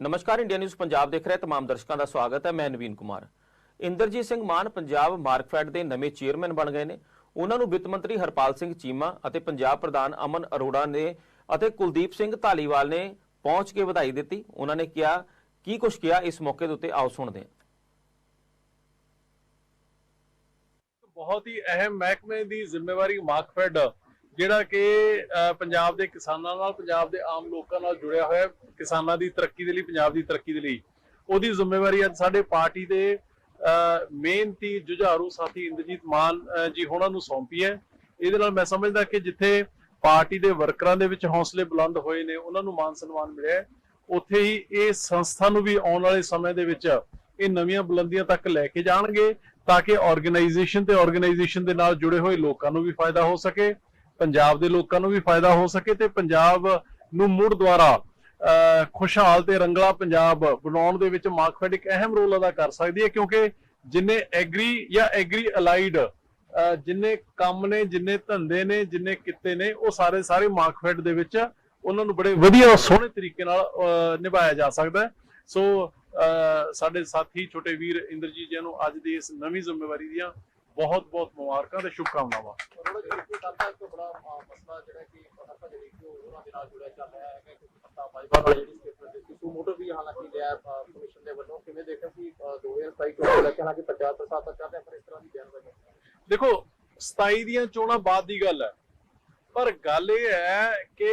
ਨਮਸਕਾਰ, India news Punjab ਦੇਖ ਰਹੇ ਤਮਾਮ ਦਰਸ਼ਕਾਂ ਦਾ ਸਵਾਗਤ ਹੈ, ਮੈਂ ਨਵੀਨ ਕੁਮਾਰ। ਇੰਦਰਜੀਤ ਸਿੰਘ ਮਾਨ ਪੰਜਾਬ ਮਾਰਕਫੈਡ ਦੇ ਨਵੇਂ ਚੇਅਰਮੈਨ ਬਣ ਗਏ ਨੇ। ਉਹਨਾਂ ਨੂੰ ਵਿੱਤ ਮੰਤਰੀ ਹਰਪਾਲ ਸਿੰਘ ਚੀਮਾ ਅਤੇ ਪੰਜਾਬ ਪ੍ਰਧਾਨ ਅਮਨ ਅਰੋੜਾ ਨੇ ਅਤੇ ਕੁਲਦੀਪ ਸਿੰਘ ਧਾਲੀਵਾਲ ਨੇ ਪਹੁੰਚ ਕੇ ਵਧਾਈ ਦਿੱਤੀ। ਉਹਨਾਂ ਨੇ ਕਿਹਾ, ਕੀ ਕੁਝ ਕਿਹਾ? ਇਸ ਮੌਕੇ ਦੇ ਉੱਤੇ ਆਓ ਸੁਣਦੇ ਹਾਂ। ਬਹੁਤ ਹੀ ਅਹਿਮ ਮਹਿਕਮੇ ਦੀ ਜ਼ਿੰਮੇਵਾਰੀ ਮਾਰਕਫੈਡ ਜਿਹੜਾ ਕਿ ਪੰਜਾਬ ਦੇ ਕਿਸਾਨਾਂ ਨਾਲ, ਪੰਜਾਬ ਦੇ ਆਮ ਲੋਕਾਂ ਨਾਲ ਜੁੜਿਆ ਹੋਇਆ ਕਿਸਾਨਾਂ ਦੀ ਤਰੱਕੀ ਦੇ ਲਈ, ਪੰਜਾਬ ਦੀ ਤਰੱਕੀ ਦੇ ਲਈ। ਉਹਦੀ ਜ਼ਿੰਮੇਵਾਰੀ ਅੱਜ ਸਾਡੇ ਪਾਰਟੀ ਦੇ ਮਿਹਨਤੀ ਜੁਝਾਰੂ ਸਾਥੀ ਇੰਦਰਜੀਤ ਮਾਨ ਜੀ ਹੋਣਾ ਨੂੰ ਸੌਂਪੀ ਹੈ। ਇਹਦੇ ਨਾਲ ਮੈਂ ਸਮਝਦਾ ਕਿ ਜਿੱਥੇ ਪਾਰਟੀ ਦੇ ਵਰਕਰਾਂ ਦੇ ਵਿੱਚ ਹੌਸਲੇ ਬੁਲੰਦ ਹੋਏ ਨੇ, ਉਹਨਾਂ ਨੂੰ ਮਾਨ ਸਨਮਾਨ ਮਿਲਿਆ ਉੱਥੇ ਹੀ ਇਹ ਸੰਸਥਾ ਨੂੰ ਵੀ ਆਉਣ ਵਾਲੇ ਸਮੇਂ ਦੇ ਵਿੱਚ ਇਹ ਨਵੀਆਂ ਬੁਲੰਦੀਆਂ ਤੱਕ ਲੈ ਕੇ ਜਾਣਗੇ, ਤਾਂ ਕਿ ਆਰਗੇਨਾਈਜੇਸ਼ਨ ਤੇ ਆਰਗੇਨਾਈਜੇਸ਼ਨ ਦੇ ਨਾਲ ਜੁੜੇ ਹੋਏ ਲੋਕਾਂ ਨੂੰ ਵੀ ਫਾਇਦਾ ਹੋ ਸਕੇ। ਪੰਜਾਬ ਦੇ ਲੋਕਾਂ ਨੂੰ ਵੀ ਫਾਇਦਾ ਹੋ ਸਕੇ ਤੇ ਪੰਜਾਬ ਨੂੰ ਮੁੜ ਦੁਆਰਾ ਖੁਸ਼ਹਾਲ ਤੇ ਰੰਗਲਾ ਪੰਜਾਬ ਬਣਾਉਣ ਦੇ ਵਿੱਚ ਮਾਰਕਫੈਡ ਇੱਕ ਅਹਿਮ ਰੋਲ ਅਦਾ ਕਰ ਸਕਦੀ ਹੈ ਕਿਉਂਕਿ ਜਿੰਨੇ ਐਗਰੀ ਜਾਂ ਐਗਰੀ ਅਲਾਈਡ ਜਿੰਨੇ ਕੰਮ ਨੇ ਜਿੰਨੇ ਧੰਦੇ ਨੇ ਜਿੰਨੇ ਕਿੱਤੇ ਨੇ ਉਹ ਸਾਰੇ ਸਾਰੇ ਮਾਰਕਫੈਡ ਦੇ ਵਿੱਚ ਉਹਨਾਂ ਨੂੰ ਬੜੇ ਵਧੀਆ ਸੋਹਣੇ ਤਰੀਕੇ ਨਾਲ ਨਿਭਾਇਆ ਜਾ ਸਕਦਾ ਸੋ ਸਾਡੇ ਸਾਥੀ ਛੋਟੇ ਵੀਰ ਇੰਦਰਜੀਤ ਜੀ ਨੂੰ ਅੱਜ ਦੀ ਇਸ ਨਵੀਂ ਜ਼ਿੰਮੇਵਾਰੀ ਦੀਆਂ ਬਹੁਤ ਬਹੁਤ ਮੁਬਾਰਕਾਂ ਤੇ ਸ਼ੁਭਕਾਮਨਾਵਾਂ। ਥੋੜਾ ਜਿਹਾ ਕੀ ਕਰਦਾ ਇੱਕ ਬੜਾ ਅਹ, ਮਸਲਾ ਜਿਹੜਾ ਕਿ ਆਪਾਂ ਜਿਹੜੀ ਕਿ ਉਹਨਾਂ ਦੇ ਨਾਲ ਜੁੜਿਆ ਚੱਲ ਰਿਹਾ ਹੈ ਕਿ ਪੱਤਾ ਬਾਈਬਲ ਵਾਲੀ ਜਿਹੜੀ ਸਟੇਟਮੈਂਟ ਦਿੱਤੀ ਸੂ ਮੋਟਰ ਵੀ ਹਾਲਾਂਕਿ ਲਿਆ ਕਮਿਸ਼ਨ ਦੇ ਵੱਲੋਂ। ਕਿਵੇਂ ਦੇਖਿਆ ਕਿ 2027 ਚੋਣ ਲੈ ਕੇ ਹਾਲਾਂਕਿ ਪੰਜਾਬ ਪ੍ਰਸਾਦ ਤੱਕ ਚਾਹਤੇ ਪਰ ਇਸ ਤਰ੍ਹਾਂ ਦੀ ਬਿਆਨਬਾਜ਼ੀ ਦੇਖੋ 27 ਦੀਆਂ ਚੋਣਾਂ ਬਾਅਦ ਦੀ ਗੱਲ ਹੈ। ਪਰ ਗੱਲ ਇਹ ਹੈ ਕਿ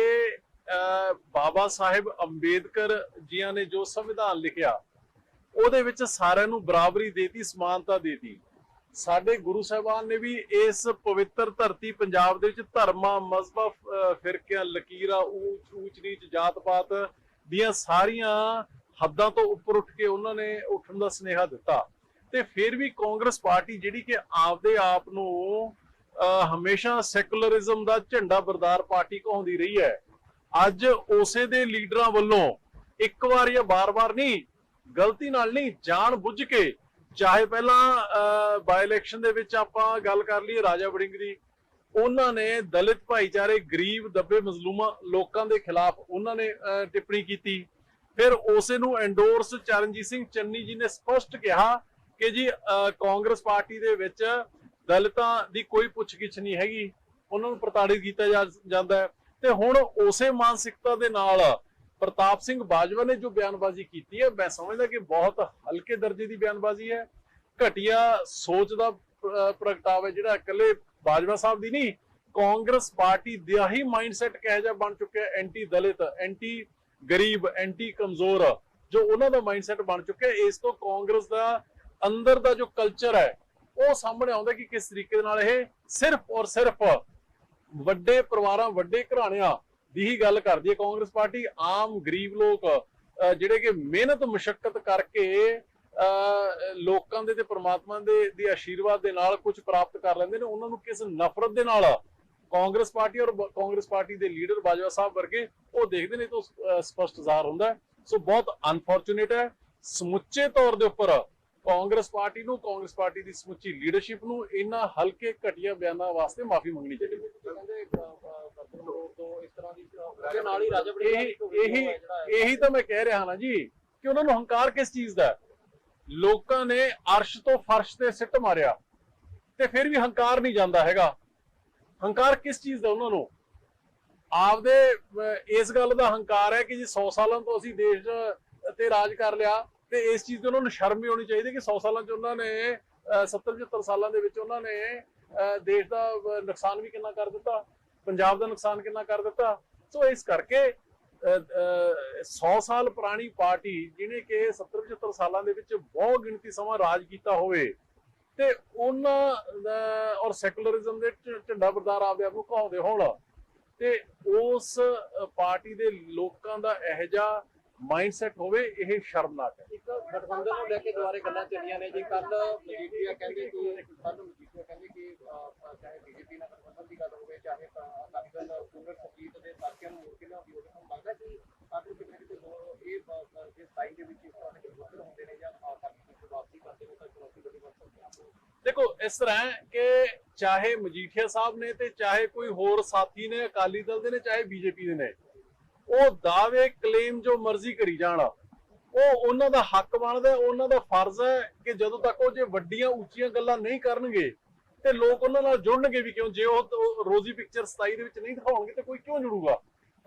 ਬਾਬਾ ਸਾਹਿਬ ਅੰਬੇਦਕਰ ਜੀਆਂ ਨੇ ਜੋ ਸੰਵਿਧਾਨ ਲਿਖਿਆ ਉਹਦੇ ਵਿੱਚ ਸਾਰਿਆਂ ਨੂੰ ਬਰਾਬਰੀ ਦੇਤੀ ਸਮਾਨਤਾ ਦੇਤੀ। ਸਾਡੇ ਗੁਰੂ ਸਾਹਿਬਾਨ ਨੇ ਵੀ ਇਸ ਪਵਿੱਤਰ ਧਰਤੀ ਪੰਜਾਬ ਦੇ ਵਿੱਚ ਧਰਮਾਂ ਮਜ਼ਹਬਾਂ ਅਹ, ਫਿਰਕਿਆਂ ਲਕੀਰਾਂ ਊਚ ਊਚ ਨੀਚ ਜਾਤ ਪਾਤ ਦੀਆਂ ਸਾਰੀਆਂ ਹੱਦਾਂ ਤੋਂ ਉੱਪਰ ਉੱਠ ਕੇ ਉਹਨਾਂ ਨੇ ਉੱਠਣ ਦਾ ਸੁਨੇਹਾ ਦਿੱਤਾ। ਤੇ ਫਿਰ ਵੀ ਕਾਂਗਰਸ ਪਾਰਟੀ ਜਿਹੜੀ ਕਿ ਆਪਦੇ ਆਪ ਨੂੰ ਅਹ, ਹਮੇਸ਼ਾ ਸੈਕੂਲਰਿਜ਼ਮ ਦਾ ਝੰਡਾ ਬਰਦਾਰ ਪਾਰਟੀ ਕਹਾਉਂਦੀ ਰਹੀ ਹੈ। ਅੱਜ ਉਸੇ ਦੇ ਲੀਡਰਾਂ ਵੱਲੋਂ ਇੱਕ ਵਾਰ ਜਾਂ ਬਾਰ-ਬਾਰ ਨਹੀਂ ਗਲਤੀ ਨਾਲ ਨਹੀਂ ਜਾਣ ਬੁੱਝ ਕੇ ਚਾਹੇ ਪਹਿਲਾਂ ਬਾਈ ਇਲੈਕਸ਼ਨ ਦੇ ਵਿੱਚ ਆਪਾਂ ਗੱਲ ਕਰ ਲਈਏ ਰਾਜਾ ਵੜਿੰਗ ਦੀ, ਉਹਨਾਂ ਨੇ ਦਲਿਤ ਭਾਈਚਾਰੇ, ਗਰੀਬ, ਦੱਬੇ ਮਜ਼ਲੂਮਾਂ ਲੋਕਾਂ ਦੇ ਖਿਲਾਫ ਉਹਨਾਂ ਨੇ ਟਿੱਪਣੀ ਕੀਤੀ। ਫਿਰ ਉਸੇ ਨੂੰ ਐਂਡੋਰਸ ਚਰਨਜੀਤ ਸਿੰਘ ਚੰਨੀ ਜੀ ਨੇ ਸਪਸ਼ਟ ਕਿਹਾ ਕਿ ਜੀ ਕਾਂਗਰਸ ਪਾਰਟੀ ਦੇ ਵਿੱਚ ਦਲਿਤਾਂ ਦੀ ਕੋਈ ਪੁੱਛਗਿੱਛ ਨਹੀਂ ਹੈਗੀ। ਉਹਨਾਂ ਨੂੰ ਪ੍ਰਤਾੜਿਤ ਕੀਤਾ ਜਾ- ਜਾਂਦਾ ਹੈ। ਤੇ ਹੁਣ ਉਸੇ ਮਾਨਸਿਕਤਾ ਦੇ ਨਾਲ ਪ੍ਰਤਾਪ ਸਿੰਘ ਬਾਜਵਾ ਨੇ ਜੋ ਬਿਆਨਬਾਜ਼ੀ ਕੀਤੀ ਹੈ, ਮੈਂ ਸਮਝਦਾ ਕਿ ਬਹੁਤ ਹਲਕੇ ਦਰਜੇ ਦੀ ਬਿਆਨਬਾਜ਼ੀ ਹੈ। ਘਟੀਆ ਸੋਚ ਦਾ ਪ੍ਰਗਟਾਵਾ ਜਿਹੜਾ ਇਕੱਲੇ ਬਾਜਵਾ ਸਾਹਿਬ ਦੀ ਨਹੀਂ, ਕਾਂਗਰਸ ਪਾਰਟੀ ਦਾ ਹੀ ਮਾਈਂਡਸੈਟ ਕਿਹੋ ਜਿਹਾ ਬਣ ਚੁੱਕਿਆ ਐਂਟੀ ਦਲਿਤ, ਐਂਟੀ ਗਰੀਬ, ਐਂਟੀ ਕਮਜ਼ੋਰ, ਜੋ ਉਹਨਾਂ ਦਾ ਮਾਈਂਡਸੈਟ ਬਣ ਚੁੱਕਿਆ ਇਸ ਤੋਂ ਕਾਂਗਰਸ ਦਾ ਅੰਦਰ ਦਾ ਜੋ ਕਲਚਰ ਹੈ, ਉਹ ਸਾਹਮਣੇ ਆਉਂਦਾ ਕਿ ਕਿਸ ਤਰੀਕੇ ਨਾਲ ਇਹ ਸਿਰਫ ਔਰ ਸਿਰਫ ਵੱਡੇ ਪਰਿਵਾਰਾਂ, ਵੱਡੇ ਘਰਾਣਿਆਂ ਦੀ ਹੀ ਗੱਲ ਕਰਦੀ ਹੈ, ਕਾਂਗਰਸ ਪਾਰਟੀ ਆਮ ਗਰੀਬ ਲੋਕ ਜਿਹੜੇ ਕਿ ਮਿਹਨਤ ਮੁਸ਼ਕਲ ਕਰਕੇ ਲੋਕਾਂ ਦੇ ਤੇ ਪ੍ਰਮਾਤਮਾ ਦੇ, ਦੀ ਆਸ਼ੀਰਵਾਦ ਦੇ ਨਾਲ ਕੁਝ ਪ੍ਰਾਪਤ ਕਰ ਲੈਂਦੇ ਨੇ, ਉਹਨਾਂ ਨੂੰ ਕਿਸ ਨਫ਼ਰਤ ਦੇ ਨਾਲ ਕਾਂਗਰਸ ਪਾਰਟੀ ਔਰ ਕਾਂਗਰਸ ਪਾਰਟੀ ਦੇ ਲੀਡਰ ਬਾਜਵਾ ਸਾਹਿਬ ਵਰਗੇ ਉਹ ਦੇਖਦੇ ਨੇ ਤਾਂ ਸਪਸ਼ਟ ਜ਼ਾਹਰ ਹੁੰਦਾ ਸੋ ਬਹੁਤ ਅਨਫੋਰਚੂਨੇਟ ਹੈ। ਸਮੁੱਚੇ ਤੌਰ ਦੇ ਉੱਪਰ ਕਾਂਗਰਸ ਪਾਰਟੀ ਨੂੰ ਕਾਂਗਰਸ ਪਾਰਟੀ ਦੀ ਸਮੁੱਚੀ ਲੀਡਰਸ਼ਿਪ ਨੂੰ ਇਹਨਾਂ ਹਲਕੇ ਘਟੀਆ ਬਿਆਨਾਂ ਵਾਸਤੇ ਮਾਫੀ ਮੰਗਣੀ ਚਾਹੀਦੀ ਹੈ। ਇਹੀ ਤਾਂ ਮੈਂ ਕਹਿ ਰਿਹਾ ਹਾਂ ਨਾ ਜੀ ਕਿ ਉਹਨਾਂ ਨੂੰ ਹੰਕਾਰ ਕਿਸ ਚੀਜ਼ ਦਾ? ਲੋਕਾਂ ਨੇ ਅਰਸ਼ ਤੋਂ ਫਰਸ਼ ਤੇ ਸਿੱਟ ਮਾਰਿਆ ਤੇ ਫਿਰ ਵੀ ਹੰਕਾਰ ਨਹੀਂ ਜਾਂਦਾ ਹੈਗਾ। ਹੰਕਾਰ ਕਿਸ ਚੀਜ਼ ਦਾ ਉਹਨਾਂ ਨੂੰ? ਆਪਦੇ ਇਸ ਗੱਲ ਦਾ ਹੰਕਾਰ ਹੈ ਕਿ ਜੀ 100 ਸਾਲਾਂ ਤੋਂ ਅਸੀਂ ਦੇਸ਼ ਤੇ ਰਾਜ ਕਰ ਲਿਆ। ਤੇ ਇਸ ਚੀਜ਼ ਤੇ ਉਹਨਾਂ ਨੂੰ ਸ਼ਰਮ ਵੀ ਹੋਣੀ ਚਾਹੀਦੀ ਕਿ 100 ਸਾਲਾਂ ਚ ਉਹਨਾਂ ਨੇ 70 75 ਸਾਲਾਂ ਦੇ ਵਿੱਚ ਉਹਨਾਂ ਨੇ ਦੇਸ਼ ਦਾ ਨੁਕਸਾਨ ਵੀ ਕਿੰਨਾ ਕਰ ਦਿੱਤਾ, ਪੰਜਾਬ ਦਾ ਨੁਕਸਾਨ ਕਿੰਨਾ ਕਰ ਦਿੱਤਾ। ਸੋ ਇਸ ਕਰਕੇ 100 ਸਾਲ ਪੁਰਾਣੀ ਪਾਰਟੀ ਜਿਹਨੇ ਕਿ 70 75 ਸਾਲਾਂ ਦੇ ਵਿੱਚ ਬਹੁਤ ਗਿਣਤੀ ਸਮਾਂ ਰਾਜ ਕੀਤਾ ਹੋਵੇ ਤੇ ਉਹਨਾਂ ਦਾ, ਔਰ ਸੈਕੂਲਰਿਜ਼ਮ ਦੇ ਝੰਡਾ ਬਰਦਾਰ ਆਪਦੇ ਆਪ ਨੂੰ ਕਹਾਉਂਦੇ ਹੋਣ। ਤੇ ਉਸ ਪਾਰਟੀ ਦੇ ਲੋਕਾਂ ਦਾ ਇਹੋ ਜਿਹਾ ਮਾਈਂਡਸੈਟ ਹੋਵੇ ਇਹ ਸ਼ਰਮਨਾਕ ਹੈ। ਇੱਕ ਗਠਬੰਧਨ ਨੂੰ ਲੈ ਕੇ ਦੁਆਰੇ ਗੱਲਾਂ ਚੱਲੀਆਂ ਨੇ ਜੀ ਕੱਲ ਮਜੀਠੀਆ ਕਹਿੰਦੇ ਕਿ ਕੱਲ ਮਜੀਠੀਆ ਕਹਿੰਦੇ ਕਿ ਅਹ, ਅਹ, ਚਾਹੇ ਬੀਜੇਪੀ ਨਾਲ ਗਠਬੰਧਨ ਦੀ ਗੱਲ ਹੋਵੇ ਚਾਹੇ ਤਾਂ ਅਕਾਲੀ ਦਲ ਪੂਰਨ ਸੁਖਜੀਤ ਦੇ ਸਾਥੀਆਂ ਨੂੰ ਮੋੜ ਕੇ ਲਿਆਉਂਦੀ ਹੋਵੇ ਤੁਹਾਨੂੰ ਲੱਗਦਾ ਕਿ ਆਖਰ ਕਿਤੇ ਨਾ ਕਿਤੇ ਦੋ- ਇਹ ਅਹ, ਅਹ, ਜੇ ਸਾਈ ਦੇ ਵਿੱਚ ਇਸ ਤਰ੍ਹਾਂ ਦੇ ਗਠਬੰਧਨ ਹੁੰਦੇ ਨੇ ਜਾਂ ਅਕਾਲੀ ਦਲ ਦੀ ਵਾਪਸੀ ਕਰਦੇ ਨੇ ਤਾਂ ਚੁਣੌਤੀ ਬੜੀ ਬਣ ਸਕਦੀ ਹੈ। ਦੇਖੋ ਇਸ ਤਰ੍ਹਾਂ ਕਿ ਚਾਹੇ ਮਜੀਠੀਆ ਸਾਹਿਬ ਨੇ ਤੇ ਚਾਹੇ ਕੋਈ ਹੋਰ ਸਾਥੀ ਨੇ ਅਕਾਲੀ ਦਲ ਦੇ ਨੇ ਚਾਹੇ ਬੀਜੇਪੀ ਦੇ ਨੇ ਉਹ ਦਾਅਵੇ ਕਲੇਮ ਜੋ ਮਰਜ਼ੀ ਕਰੀ ਜਾਣ। ਉਹ ਉਹਨਾਂ ਦਾ ਹੱਕ ਬਣਦਾ, ਉਹਨਾਂ ਦਾ ਫਰਜ਼ ਹੈ ਕਿ ਜਦੋਂ ਤੱਕ ਉਹ ਜੇ ਵੱਡੀਆਂ, ਉੱਚੀਆਂ ਗੱਲਾਂ ਨਹੀਂ ਕਰਨਗੇ, ਤੇ ਲੋਕ ਉਹਨਾਂ ਨਾਲ ਜੁੜਨਗੇ ਵੀ ਕਿਉਂ? ਜੇ ਉਹ ਰੋਜ਼ੀ ਪਿਕਚਰ 27 ਦੇ ਵਿੱਚ ਨਹੀਂ ਦਿਖਾਉਣਗੇ ਤੇ ਕੋਈ ਕਿਉਂ ਜੁੜੂਗਾ?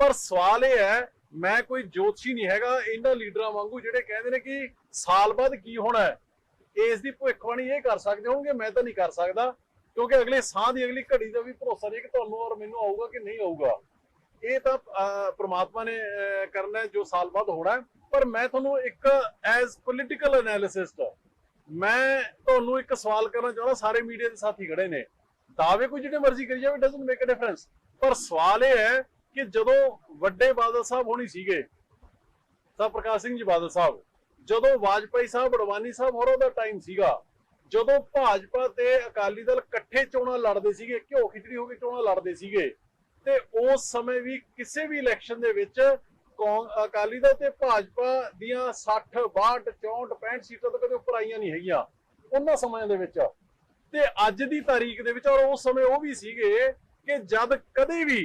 ਪਰ ਸਵਾਲ ਇਹ ਹੈ, ਮੈਂ ਕੋਈ ਜੋਤਸ਼ੀ ਨਹੀਂ ਹੈਗਾ, ਇਹਨਾਂ ਲੀਡਰਾਂ ਵਾਂਗੂ ਜਿਹੜੇ ਕਹਿੰਦੇ ਨੇ ਕਿ ਸਾਲ ਬਾਅਦ ਕੀ ਹੋਣਾ ਹੈ, ਇਸ ਦੀ ਭਵਿੱਖਬਾਣੀ ਇਹ ਕਰ ਸਕਦੇ ਹੋਣਗੇ, ਮੈਂ ਤਾਂ ਨਹੀਂ ਕਰ ਸਕਦਾ, ਕਿਉਂਕਿ ਅਗਲੇ ਸਾਹ ਦੀ ਅਗਲੀ ਘੜੀ ਦਾ ਵੀ ਭਰੋਸਾ ਨਹੀਂ ਕਿ ਤੁਹਾਨੂੰ ਔਰ ਮੈਨੂੰ ਆਊਗਾ ਕਿ ਨਹੀਂ ਆਊਗਾ। ਇਹ ਤਾਂ ਪ੍ਰਮਾਤਮਾ ਨੇ ਕਰਨਾ ਜੋ ਸਾਲ ਬਾਅਦ ਹੋਣਾ ਪਰ ਮੈਂ ਤੁਹਾਨੂੰ ਇੱਕ ਐਜ਼ ਪੋਲਿਟੀਕਲ ਐਨਾਲਿਸਿਸਟ ਮੈਂ ਤੁਹਾਨੂੰ ਇੱਕ ਸਵਾਲ ਕਰਨਾ ਚਾਹੁੰਦਾ, ਸਾਰੇ ਮੀਡੀਆ ਦੇ ਸਾਥੀ ਖੜੇ ਨੇ। ਦਾਅਵੇ ਕੋਈ ਜਿਹੜੇ ਮਰਜ਼ੀ ਕਰੀ ਜਾਵੇ ਡਸਨਟ ਮੇਕ ਅ ਡਿਫਰੈਂਸ ਪਰ ਸਵਾਲ ਇਹ ਹੈ ਕਿ ਜਦੋਂ ਵੱਡੇ ਬਾਦਲ ਸਾਹਿਬ ਹੋਣੀ ਸੀਗੇ, ਤਾਂ ਪ੍ਰਕਾਸ਼ ਸਿੰਘ ਜੀ ਬਾਦਲ ਸਾਹਿਬ, ਜਦੋਂ ਵਾਜਪਾਈ ਸਾਹਿਬ, ਅਡਵਾਨੀ ਸਾਹਿਬ ਹੋਰਾਂ ਦਾ ਟਾਈਮ ਸੀਗਾ, ਜਦੋਂ ਭਾਜਪਾ ਤੇ ਅਕਾਲੀ ਦਲ ਇਕੱਠੇ ਚੋਣਾਂ ਲੜਦੇ ਸੀਗੇ, ਘਿਓ ਖਿਚੜੀ ਹੋ ਕੇ ਚੋਣਾਂ ਲੜਦੇ ਸੀਗੇ ਤੇ ਉਸ ਸਮੇਂ ਵੀ ਕਿਸੇ ਵੀ ਇਲੈਕਸ਼ਨ ਦੇ ਵਿੱਚ ਅਕਾਲੀ ਦਲ ਤੇ ਭਾਜਪਾ ਦੀਆਂ 60 62 64 65 ਸੀਟਾਂ ਤੋਂ ਕਦੇ ਉੱਪਰ ਆਈਆਂ ਨਹੀਂ ਹੈਗੀਆਂ ਉਹਨਾਂ ਸਮਿਆਂ ਦੇ ਵਿੱਚ। ਤੇ ਅੱਜ ਦੀ ਤਾਰੀਖ ਦੇ ਵਿੱਚ ਔਰ ਉਸ ਸਮੇਂ ਉਹ ਵੀ ਸੀਗੇ ਕਿ ਜਦ ਕਦੇ ਵੀ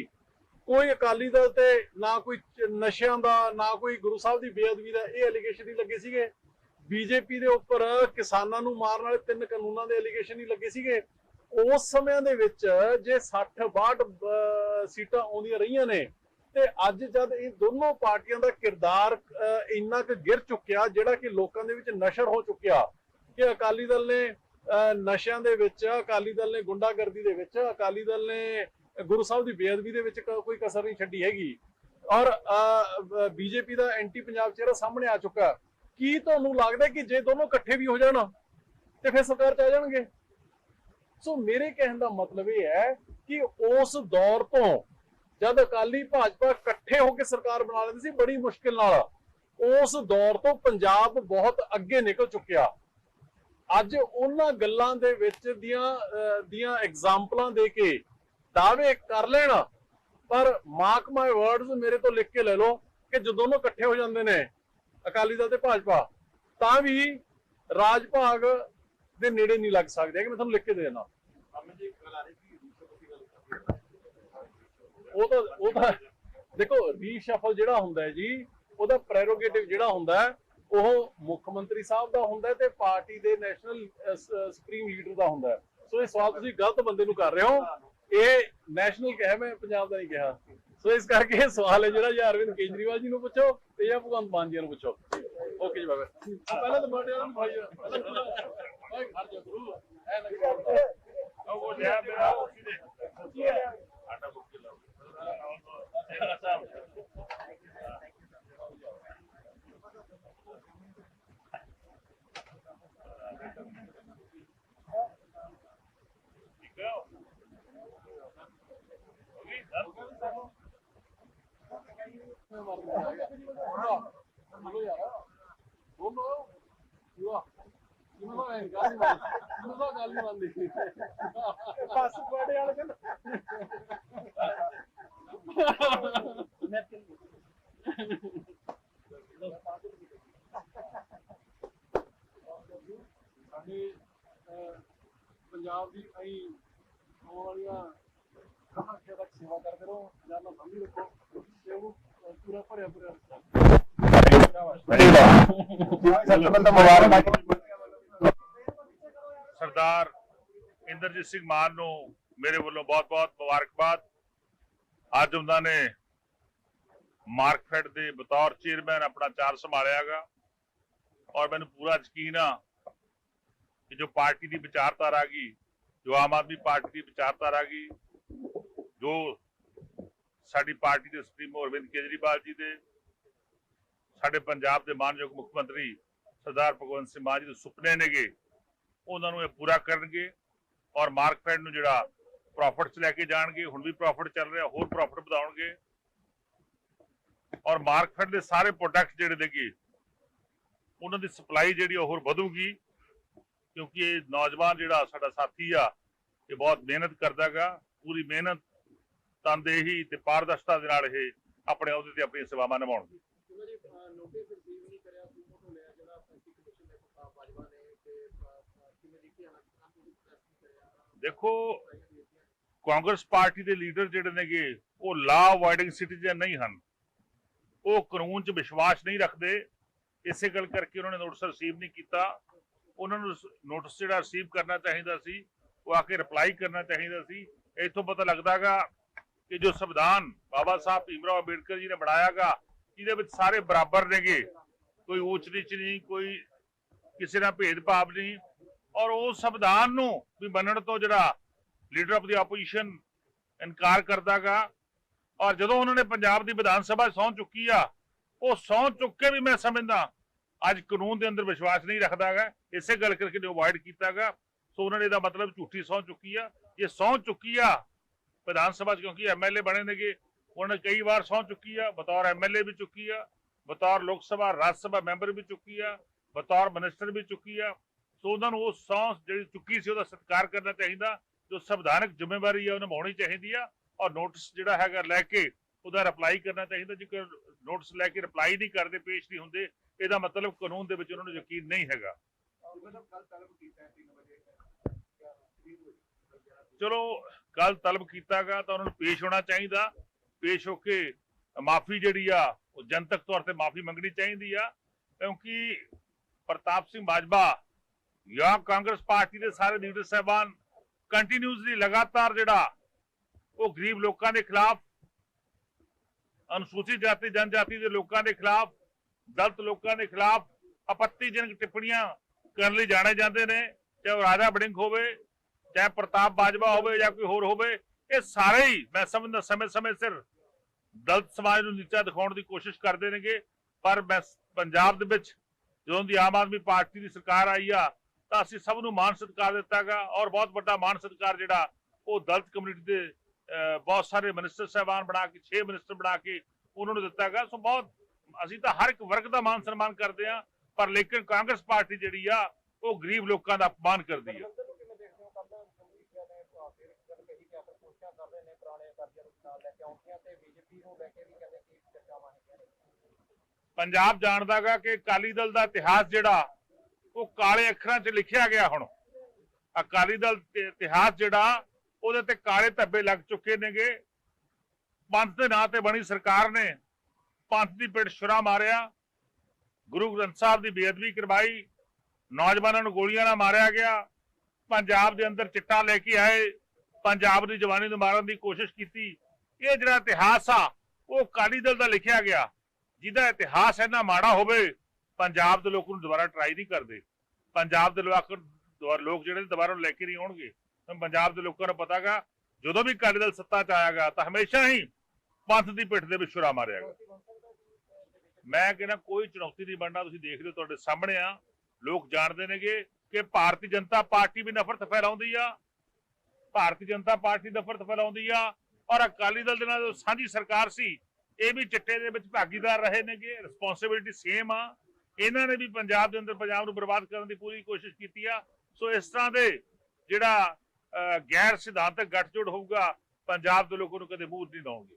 ਕੋਈ ਅਕਾਲੀ ਦਲ ਤੇ ਨਾ ਕੋਈ ਨਸ਼ਿਆਂ ਦਾ, ਨਾ ਕੋਈ ਗੁਰੂ ਸਾਹਿਬ ਦੀ ਬੇਅਦਬੀ ਦਾ ਇਹ ਐਲੀਗੇਸ਼ਨ ਨਹੀਂ ਲੱਗੇ ਸੀਗੇ। ਬੀਜੇਪੀ ਦੇ ਉੱਪਰ ਕਿਸਾਨਾਂ ਨੂੰ ਮਾਰਨ ਵਾਲੇ ਤਿੰਨ ਕਾਨੂੰਨਾਂ ਦੇ ਐਲੀਗੇਸ਼ਨ ਨਹੀਂ ਲੱਗੇ ਸੀਗੇ। ਉਸ ਸਮਿਆਂ ਦੇ ਵਿੱਚ ਜੇ 60 62 ਸੀਟਾਂ ਆਉਂਦੀਆਂ ਰਹੀਆਂ ਨੇ, ਤੇ ਅੱਜ ਜਦ ਇਹ ਦੋਨੋਂ ਪਾਰਟੀਆਂ ਦਾ ਕਿਰਦਾਰ ਇੰਨਾ ਕੁ ਗਿਰ ਚੁੱਕਿਆ, ਜਿਹੜਾ ਕਿ ਲੋਕਾਂ ਦੇ ਵਿੱਚ ਨਸ਼ਰ ਹੋ ਚੁੱਕਿਆ, ਕਿ ਅਕਾਲੀ ਦਲ ਨੇ ਨਸ਼ਿਆਂ ਦੇ ਵਿੱਚ, ਅਕਾਲੀ ਦਲ ਨੇ ਗੁੰਡਾਗਰਦੀ ਦੇ ਵਿੱਚ, ਅਕਾਲੀ ਦਲ ਨੇ ਗੁਰੂ ਸਾਹਿਬ ਦੀ ਬੇਅਦਬੀ ਦੇ ਵਿੱਚ ਕੋਈ ਕਸਰ ਨਹੀਂ ਛੱਡੀ ਹੈਗੀ। ਔਰ ਬੀਜੇਪੀ ਦਾ ਐਂਟੀ ਪੰਜਾਬ ਚਿਹਰਾ ਸਾਹਮਣੇ ਆ ਚੁੱਕਾ। ਕੀ ਤੁਹਾਨੂੰ ਲੱਗਦਾ ਕਿ ਜੇ ਦੋਨੋਂ ਇਕੱਠੇ ਵੀ ਹੋ ਜਾਣ, ਤੇ ਫਿਰ ਸਰਕਾਰ ਚ ਆ ਜਾਣਗੇ? ਸੋ ਮੇਰੇ ਕਹਿਣ ਦਾ ਮਤਲਬ ਇਹ ਹੈ ਕਿ ਉਸ ਦੌਰ ਤੋਂ ਜਦ ਅਕਾਲੀ ਭਾਜਪਾ ਇਕੱਠੇ ਹੋ ਕੇ ਸਰਕਾਰ ਬਣਾ ਲੈਂਦੀ ਸੀ, ਬੜੀ ਮੁਸ਼ਕਿਲ ਨਾਲ ਉਸ ਦੌਰ ਤੋਂ ਪੰਜਾਬ ਬਹੁਤ ਅੱਗੇ ਨਿਕਲ ਚੁੱਕਿਆ। ਅੱਜ ਉਹਨਾਂ ਗੱਲਾਂ ਦੇ ਵਿੱਚ ਦੀਆਂ ਦੀਆਂ ਐਗਜ਼ਾਮਪਲਾਂ ਦੇ ਕੇ ਦਾਅਵੇ ਕਰ ਲੈਣ, ਪਰ ਮਾਰਕ ਮਾਈ ਵਰਡਸ ਮੇਰੇ ਤੋਂ ਲਿਖ ਕੇ ਲੈ ਲਓ ਕਿ ਜੋ ਦੋਨੋਂ ਇਕੱਠੇ ਹੋ ਜਾਂਦੇ ਨੇ ਅਕਾਲੀ ਦਲ ਤੇ ਭਾਜਪਾ, ਤਾਂ ਵੀ ਰਾਜ ਭਾਗ ਦੇ ਨੇੜੇ ਨਹੀਂ ਲੱਗ ਸਕਦੇ ਕਿ ਮੈਂ ਤੁਹਾਨੂੰ ਲਿਖ ਕੇ ਦੇ ਦੇਣਾ ਉਹ ਤਾਂ ਉਹ ਤਾਂ ਦੇਖੋ ਰੀਸ਼ਫਲ ਜਿਹੜਾ ਹੁੰਦਾ ਜੀ, ਉਹਦਾ ਪ੍ਰੈਰੋਗੇਟਿਵ ਜਿਹੜਾ ਹੁੰਦਾ ਉਹ ਮੁੱਖ ਮੰਤਰੀ ਸਾਹਿਬ ਦਾ ਹੁੰਦਾ ਤੇ ਪਾਰਟੀ ਦੇ ਨੈਸ਼ਨਲ ਸੁਪਰੀਮ ਲੀਡਰ ਦਾ ਹੁੰਦਾ ਸੋ ਇਹ ਸਵਾਲ ਤੁਸੀਂ ਗਲਤ ਬੰਦੇ ਨੂੰ ਕਰ ਰਹੇ ਹੋ। ਇਹ ਨੈਸ਼ਨਲ ਕਿਹਾ ਮੈਂ ਪੰਜਾਬ ਦਾ ਨਹੀਂ ਕਿਹਾ। ਸੋ ਇਸ ਕਰਕੇ ਇਹ ਸਵਾਲ ਹੈ ਜਿਹੜਾ ਜਾਂ ਅਰਵਿੰਦ ਕੇਜਰੀਵਾਲ ਜੀ ਨੂੰ ਪੁੱਛੋ ਤੇ ਜਾਂ ਭਗਵੰਤ ਮਾਨ ਜੀ ਨੂੰ ਪੁੱਛੋ। ਓਕੇ ਜੀ ਬਾਬਾ ਪਹਿਲਾਂ ਤਾਂ ਬਰਥਡੇ ਵਾਲਾ ਨੂੰ ਭਾਈ ਓਏ ਘਰ ਜਾ ਗੁਰੂ ਐ ਉਹ ਬੜੇ ਵਾਲੇ ਸਾਡੇ ਪੰਜਾਬ ਦੀ ਆਈ ਆਉਣ ਵਾਲੀਆਂ ਅੱਗੇ ਤੱਕ ਸੇਵਾ ਕਰਦੇ ਰਹੋ ਜਾਂ ਨਾ ਸੰਭੀ ਰੱਖੋ ਤੇ ਅਹ, ਪੂਰਾ ਭਰਿਆ ਭਰਿਆ ਸਰਦਾਰ ਇੰਦਰਜੀਤ ਸਿੰਘ ਮਾਨ ਨੂੰ ਮੇਰੇ ਵੱਲੋਂ ਬਹੁਤ-ਬਹੁਤ ਮੁਬਾਰਕਬਾਦ। ਅੱਜ ਉਹਨਾਂ ਨੇ ਮਾਰਕਫੈਡ ਦੇ ਬਤੌਰ ਚੇਅਰਮੈਨ ਆਪਣਾ ਚਾਰ ਸੰਭਾਲਿਆਗਾ ਔਰ ਮੈਨੂੰ ਪੂਰਾ ਯਕੀਨ ਆ ਕਿ ਜੋ ਪਾਰਟੀ ਦੀ ਵਿਚਾਰਧਾਰਾ ਗਈ ਜੋ ਆਮ ਆਦਮੀ ਪਾਰਟੀ ਦੀ ਵਿਚਾਰਧਾਰਾ ਗਈ ਜੋ ਸਾਡੀ ਪਾਰਟੀ ਦੇ ਸੁਪਰੀਮੋ ਅਰਵਿੰਦ ਕੇਜਰੀਵਾਲ ਜੀ ਦੇ, ਸਾਡੇ ਪੰਜਾਬ ਦੇ ਮਾਨਯੋਗ ਮੁੱਖ ਮੰਤਰੀ ਸਰਦਾਰ ਭਗਵੰਤ ਸਿੰਘ ਮਾਨ ਜੀ ਦੇ ਸੁਪਨੇ ਨੇਗੇ। ਉਹਨਾਂ ਨੂੰ ਇਹ ਪੂਰਾ ਕਰਨਗੇ ਔਰ ਮਾਰਕਫੈਡ ਨੂੰ ਜਿਹੜਾ ਪ੍ਰੋਫਿਟ ਚ ਲੈ ਕੇ ਜਾਣਗੇ, ਹੁਣ ਵੀ ਪ੍ਰੋਫਿਟ ਚੱਲ ਰਿਹਾ, ਹੋਰ ਪ੍ਰੋਫਿਟ ਵਧਾਉਣਗੇ। ਔਰ ਮਾਰਕਫੈਡ ਦੇ ਸਾਰੇ ਪ੍ਰੋਡਕਟ ਜਿਹੜੇ ਨੇਗੇ ਉਹਨਾਂ ਦੀ ਸਪਲਾਈ ਜਿਹੜੀ ਉਹ ਹੋਰ ਵਧੂਗੀ, ਕਿਉਂਕਿ ਇਹ ਨੌਜਵਾਨ ਜਿਹੜਾ ਸਾਡਾ ਸਾਥੀ ਆ, ਇਹ ਬਹੁਤ ਮਿਹਨਤ ਕਰਦਾਗਾ ਪੂਰੀ ਮਿਹਨਤ ਤਨਦੇਹੀ ਤੇ ਪਾਰਦਰਸ਼ਤਾ ਦੇ ਨਾਲ ਇਹ ਆਪਣੇ ਅਹੁਦੇ ਤੇ ਆਪਣੀਆਂ ਸੇਵਾਵਾਂ ਨਿਭਾਉਣਗੇ ਉਹਨਾਂ ਜੀ ਨੋਟਿਸ ਰਿਸੀਵ ਨਹੀਂ ਕਰਿਆ ਸੂਮੋ ਤੋਂ ਲਿਆ ਜਿਹੜਾ ਪੈਂਤੀ ਕਮਿਸ਼ਨ ਦੇ ਕੋਲ ਬਾਜਵਾ ਨੇ ਤੇ ਅਹ, ਕਿਵੇਂ ਦੀ ਕੀ ਹਾਲਤ ਨਾਲ ਕੋਈ ਪ੍ਰੈਸ ਨਹੀਂ ਕਰਿਆ ਦੇਖੋ, ਕਾਂਗਰਸ ਪਾਰਟੀ ਦੇ ਲੀਡਰ ਜਿਹੜੇ ਨੇਗੇ, ਉਹ ਲਾ ਅਵਾਇਡਿੰਗ ਸਿਟੀਜ਼ਨ ਨਹੀਂ ਹਨ। ਉਹ ਕਾਨੂੰਨ 'ਚ ਵਿਸ਼ਵਾਸ ਨਹੀਂ ਰੱਖਦੇ। ਇਸੇ ਗੱਲ ਕਰਕੇ ਉਹਨਾਂ ਨੇ ਨੋਟਿਸ ਰਿਸੀਵ ਨਹੀਂ ਕੀਤਾ। ਉਹਨਾਂ ਨੂੰ ਨੋਟਿਸ ਜਿਹੜਾ ਰਿਸੀਵ ਕਰਨਾ ਚਾਹੀਦਾ ਸੀ, ਉਹ ਆ ਕੇ ਰਿਪਲਾਈ ਕਰਨਾ ਚਾਹੀਦਾ ਸੀ। ਇੱਥੋਂ ਪਤਾ ਲੱਗਦਾਗਾ ਕਿ ਜੋ ਸੰਵਿਧਾਨ ਬਾਬਾ ਸਾਹਿਬ ਭੀਮਰਾਓ ਅੰਬੇਡਕਰ ਜੀ ਨੇ ਬਣਾਇਆਗਾ ਜਿਹਦੇ ਵਿੱਚ ਸਾਰੇ ਬਰਾਬਰ ਨੇਗੇ। ਕੋਈ ਊਚ ਨੀਚ ਨਹੀਂ, ਕੋਈ ਕਿਸੇ ਨਾਲ ਭੇਦਭਾਵ ਨਹੀਂ। ਔਰ ਉਹ ਸੰਵਿਧਾਨ ਨੂੰ ਵੀ ਮੰਨਣ ਤੋਂ ਜਿਹੜਾ ਲੀਡਰ ਆਫ ਦੀ ਆਪੋਜੀਸ਼ਨ ਇਨਕਾਰ ਕਰਦਾਗਾ। ਔਰ ਜਦੋਂ ਉਹਨਾਂ ਨੇ ਪੰਜਾਬ ਦੀ ਵਿਧਾਨ ਸਭਾ ਸਹੁੰ ਚੁੱਕੀ ਆ, ਉਹ ਸਹੁੰ ਚੁੱਕ ਕੇ ਵੀ ਮੈਂ ਸਮਝਦਾ, ਅੱਜ ਕਾਨੂੰਨ ਦੇ ਅੰਦਰ ਵਿਸ਼ਵਾਸ ਨਹੀਂ ਰੱਖਦਾਗਾ। ਇਸੇ ਗੱਲ ਕਰਕੇ ਨੇ ਅਵੋਇਡ ਕੀਤਾਗਾ। ਸੋ ਉਹਨਾਂ ਨੇ ਇਹਦਾ ਮਤਲਬ ਝੂਠੀ ਸਹੁੰ ਚੁੱਕੀ ਆ। ਇਹ ਸਹੁੰ ਚੁੱਕੀ ਆ ਵਿਧਾਨ ਸਭਾ 'ਚ ਕਿਉਂਕਿ ਐਮਐਲਏ ਬਣੇ ਨੇਗੇ। ਉਹਨਾਂ ਨੇ ਕਈ ਵਾਰ ਸਹੁੰ ਚੁੱਕੀ ਆ, ਬਤੌਰ ਐਮਐਲਏ ਵੀ ਚੁੱਕੀ ਆ, ਬਤੌਰ ਲੋਕ ਸਭਾ, ਰਾਜ ਸਭਾ ਮੈਂਬਰ ਵੀ ਚੁੱਕੀ ਆ, ਬਤੌਰ ਮਿਨਿਸਟਰ ਵੀ ਚੁੱਕੀ ਆ। ਸੋ ਉਹਨਾਂ ਨੂੰ ਉਹ ਸਹੁੰ ਜਿਹੜੀ ਚੁੱਕੀ ਸੀ ਉਹਦਾ ਸਤਿਕਾਰ ਕਰਨਾ ਚਾਹੀਦਾ, ਜੋ ਸੰਵਿਧਾਨਕ ਜ਼ਿੰਮੇਵਾਰੀ ਆ ਉਹ ਨਿਭਾਉਣੀ ਚਾਹੀਦੀ ਆ ਔਰ ਨੋਟਿਸ ਜਿਹੜਾ ਹੈਗਾ ਲੈ ਕੇ ਉਹਦਾ ਰਿਪਲਾਈ ਕਰਨਾ ਚਾਹੀਦਾ, ਜੇਕਰ ਨੋਟਿਸ ਲੈ ਕੇ ਰਿਪਲਾਈ ਨਹੀਂ ਕਰਦੇ, ਪੇਸ਼ ਨਹੀਂ ਹੁੰਦੇ, ਇਹਦਾ ਮਤਲਬ ਕਾਨੂੰਨ ਦੇ ਵਿੱਚ ਉਹਨਾਂ ਨੂੰ ਯਕੀਨ ਨਹੀਂ ਹੈਗਾ। ਚਲੋ, ਕੱਲ ਤਲਬ ਕੀਤਾਗਾ ਤਾਂ ਉਹਨਾਂ ਨੂੰ ਪੇਸ਼ ਹੋਣਾ ਚਾਹੀਦਾ, ਪੇਸ਼ ਹੋ ਕੇ ਮਾਫੀ ਜਿਹੜੀ ਆ, ਉਹ ਜਨਤਕ ਤੌਰ ਤੇ ਮਾਫੀ ਮੰਗਣੀ ਚਾਹੀਦੀ ਆ, ਕਿਉਂਕਿ ਪ੍ਰਤਾਪ ਸਿੰਘ ਬਾਜਵਾ ਜਾਂ ਕਾਂਗਰਸ ਪਾਰਟੀ ਦੇ ਸਾਰੇ ਲੀਡਰ ਸਾਹਿਬਾਨ ਕੰਟੀਨਿਊਸਲੀ ਲਗਾਤਾਰ ਜਿਹੜਾ ਉਹ ਗਰੀਬ ਲੋਕਾਂ ਦੇ ਖਿਲਾਫ, ਅਨੁਸੂਚਿਤ ਜਾਤੀ, ਜਨਜਾਤੀ ਦੇ ਲੋਕਾਂ ਦੇ ਖਿਲਾਫ, ਦਲਿਤ ਲੋਕਾਂ ਦੇ ਖਿਲਾਫ ਆਪੱਤੀਜਨਕ ਟਿੱਪਣੀਆਂ ਕਰਨ ਲਈ ਜਾਣੇ ਜਾਂਦੇ ਨੇ, ਚਾਹੇ ਰਾਜਾ ਬੜਿੰਗ ਹੋਵੇ, ਚਾਹੇ ਪ੍ਰਤਾਪ ਬਾਜਵਾ ਹੋਵੇ ਜਾਂ ਕੋਈ ਹੋਰ ਹੋਵੇ, ਇਹ ਸਾਰੇ ਹੀ ਮੈਂ ਸਮਝਦਾ ਸਮੇਂ ਸਮੇਂ ਸਿਰ ਦਲਤ ਸਮਾਜ ਨੂੰ ਨੀਚਾ ਦਿਖਾਉਣ ਦੀ ਕੋਸ਼ਿਸ਼ ਕਰਦੇ ਨੇਗੇ। ਪਰ ਮੈਂ ਪੰਜਾਬ ਦੇ ਵਿੱਚ ਜਦੋਂ ਦੀ ਆਮ ਆਦਮੀ ਪਾਰਟੀ ਦੀ ਸਰਕਾਰ ਆਈ ਆ ਤਾਂ ਅਸੀਂ ਸਭ ਨੂੰ ਮਾਨ ਸਤਿਕਾਰ ਦਿੱਤਾਗਾ ਔਰ ਬਹੁਤ ਵੱਡਾ ਮਾਨ ਸਤਿਕਾਰ ਜਿਹੜਾ ਉਹ ਦਲਿਤ ਕਮਿਊਨਿਟੀ ਦੇ ਬਹੁਤ ਸਾਰੇ ਮਿਨਿਸਟਰ ਸਾਹਿਬਾਨ ਬਣਾ ਕੇ 6 ਮਿਨਿਸਟਰ ਬਣਾ ਕੇ ਉਹਨਾਂ ਨੂੰ ਦਿੱਤਾਗਾ। ਸੋ ਬਹੁਤ ਅਸੀਂ ਤਾਂ ਹਰ ਇੱਕ ਵਰਗ ਦਾ ਮਾਨ ਸਨਮਾਨ ਕਰਦੇ ਆ ਪਰ ਲੇਕਿਨ ਕਾਂਗਰਸ ਪਾਰਟੀ ਜਿਹੜੀ ਆ ਉਹ ਗਰੀਬ ਲੋਕਾਂ ਦਾ ਅਪਮਾਨ ਕਰਦੀ ਆ। ਕੱਲ ਪੰਜਾਬ ਜਾਣਦਾਗਾ ਕਿ ਅਕਾਲੀ ਦਲ ਦਾ ਇਤਿਹਾਸ ਜਿਹੜਾ ਉਹ ਕਾਲੇ ਅੱਖਰਾਂ 'ਚ ਲਿਖਿਆ ਗਿਆ ਹੁਣ। ਅਕਾਲੀ ਦਲ ਇਤਿਹਾਸ ਜਿਹੜਾ, ਉਹਦੇ ਤੇ ਕਾਲੇ ਧੱਬੇ ਲੱਗ ਚੁੱਕੇ ਨੇਗੇ। ਪੰਥ ਦੇ ਨਾਂ ਤੇ ਬਣੀ ਸਰਕਾਰ ਨੇ ਪੰਥ ਦੀ ਪਿੱਠ ਛੁਰਾ ਮਾਰਿਆ। ਗੁਰੂ ਗ੍ਰੰਥ ਸਾਹਿਬ ਦੀ ਬੇਅਦਬੀ ਕਰਵਾਈ। ਨੌਜਵਾਨਾਂ ਨੂੰ ਗੋਲੀਆਂ ਨਾਲ ਮਾਰਿਆ ਗਿਆ। ਪੰਜਾਬ ਦੇ ਅੰਦਰ ਚਿੱਟਾ ਲੈ ਕੇ ਆਏ। ਪੰਜਾਬ ਦੀ ਜਵਾਨੀ ਨੂੰ ਮਾਰਨ ਦੀ ਕੋਸ਼ਿਸ਼ ਕੀਤੀ। ਇਹ ਜਿਹੜਾ ਇਤਿਹਾਸ ਆ, ਉਹ ਅਕਾਲੀ ਦਲ ਦਾ ਲਿਖਿਆ ਗਿਆ। ਜਿਹਦਾ ਇਤਿਹਾਸ ਇੰਨਾ ਮਾੜਾ ਹੋਵੇ ਪੰਜਾਬ ਦੇ ਲੋਕ ਨੂੰ ਦੁਬਾਰਾ ਟਰਾਈ ਨਹੀਂ ਕਰਦੇ। ਪੰਜਾਬ ਦੇ ਲੋਕ ਲੋਕ ਜਿਹੜੇ ਦੁਬਾਰਾ ਲੈ ਕੇ ਨਹੀਂ ਆਉਣਗੇ। ਪੰਜਾਬ ਦੇ ਲੋਕਾਂ ਨੂੰ ਪਤਾਗਾ ਜਦੋਂ ਵੀ ਅਕਾਲੀ ਦਲ ਸੱਤਾ 'ਚ ਆਇਆਗਾ ਤਾਂ ਹਮੇਸ਼ਾ ਹੀ ਪੰਥ ਦੀ ਪਿੱਠ ਦੇ ਵਿੱਚ ਛੁਰਾ ਮਾਰਿਆਗਾ ਮੈਂ ਕਹਿੰਦਾ, ਕੋਈ ਚੁਣੌਤੀ ਨਹੀਂ ਬਣਨਾ, ਤੁਸੀਂ ਦੇਖ ਲਿਓ ਤੁਹਾਡੇ ਸਾਹਮਣੇ ਆ। ਲੋਕ ਜਾਣਦੇ ਨੇਗੇ ਕਿ ਭਾਰਤੀ ਜਨਤਾ ਪਾਰਟੀ ਵੀ ਨਫ਼ਰਤ ਫੈਲਾਉਂਦੀ ਆ। ਭਾਰਤੀ ਜਨਤਾ ਪਾਰਟੀ ਨਫ਼ਰਤ ਫੈਲਾਉਂਦੀ ਆ। ਔਰ ਅਕਾਲੀ ਦਲ ਦੇ ਨਾਲ ਸਾਂਝੀ ਸਰਕਾਰ ਸੀ, ਇਹ ਵੀ ਚਿੱਟੇ ਦੇ ਵਿੱਚ ਭਾਗੀਦਾਰ ਰਹੇ ਨੇਗੇ ਰਿਸਪੌਂਸਿਬਿਲਟੀ ਸੇਮ ਆ। ਇਹਨਾਂ ਨੇ ਵੀ ਪੰਜਾਬ ਦੇ ਅੰਦਰ ਪੰਜਾਬ ਨੂੰ ਬਰਬਾਦ ਕਰਨ ਦੀ ਪੂਰੀ ਕੋਸ਼ਿਸ਼ ਕੀਤੀ ਆ। ਸੋ ਇਸ ਤਰ੍ਹਾਂ ਦੇ ਜਿਹੜਾ ਗੈਰ ਸਿਧਾਂਤਕ ਗੱਠਜੋੜ ਹੋਊਗਾ, ਪੰਜਾਬ ਦੇ ਲੋਕਾਂ ਨੂੰ ਕਦੇ ਮੂੰਹ ਨਹੀਂ ਲਾਉਣਗੇ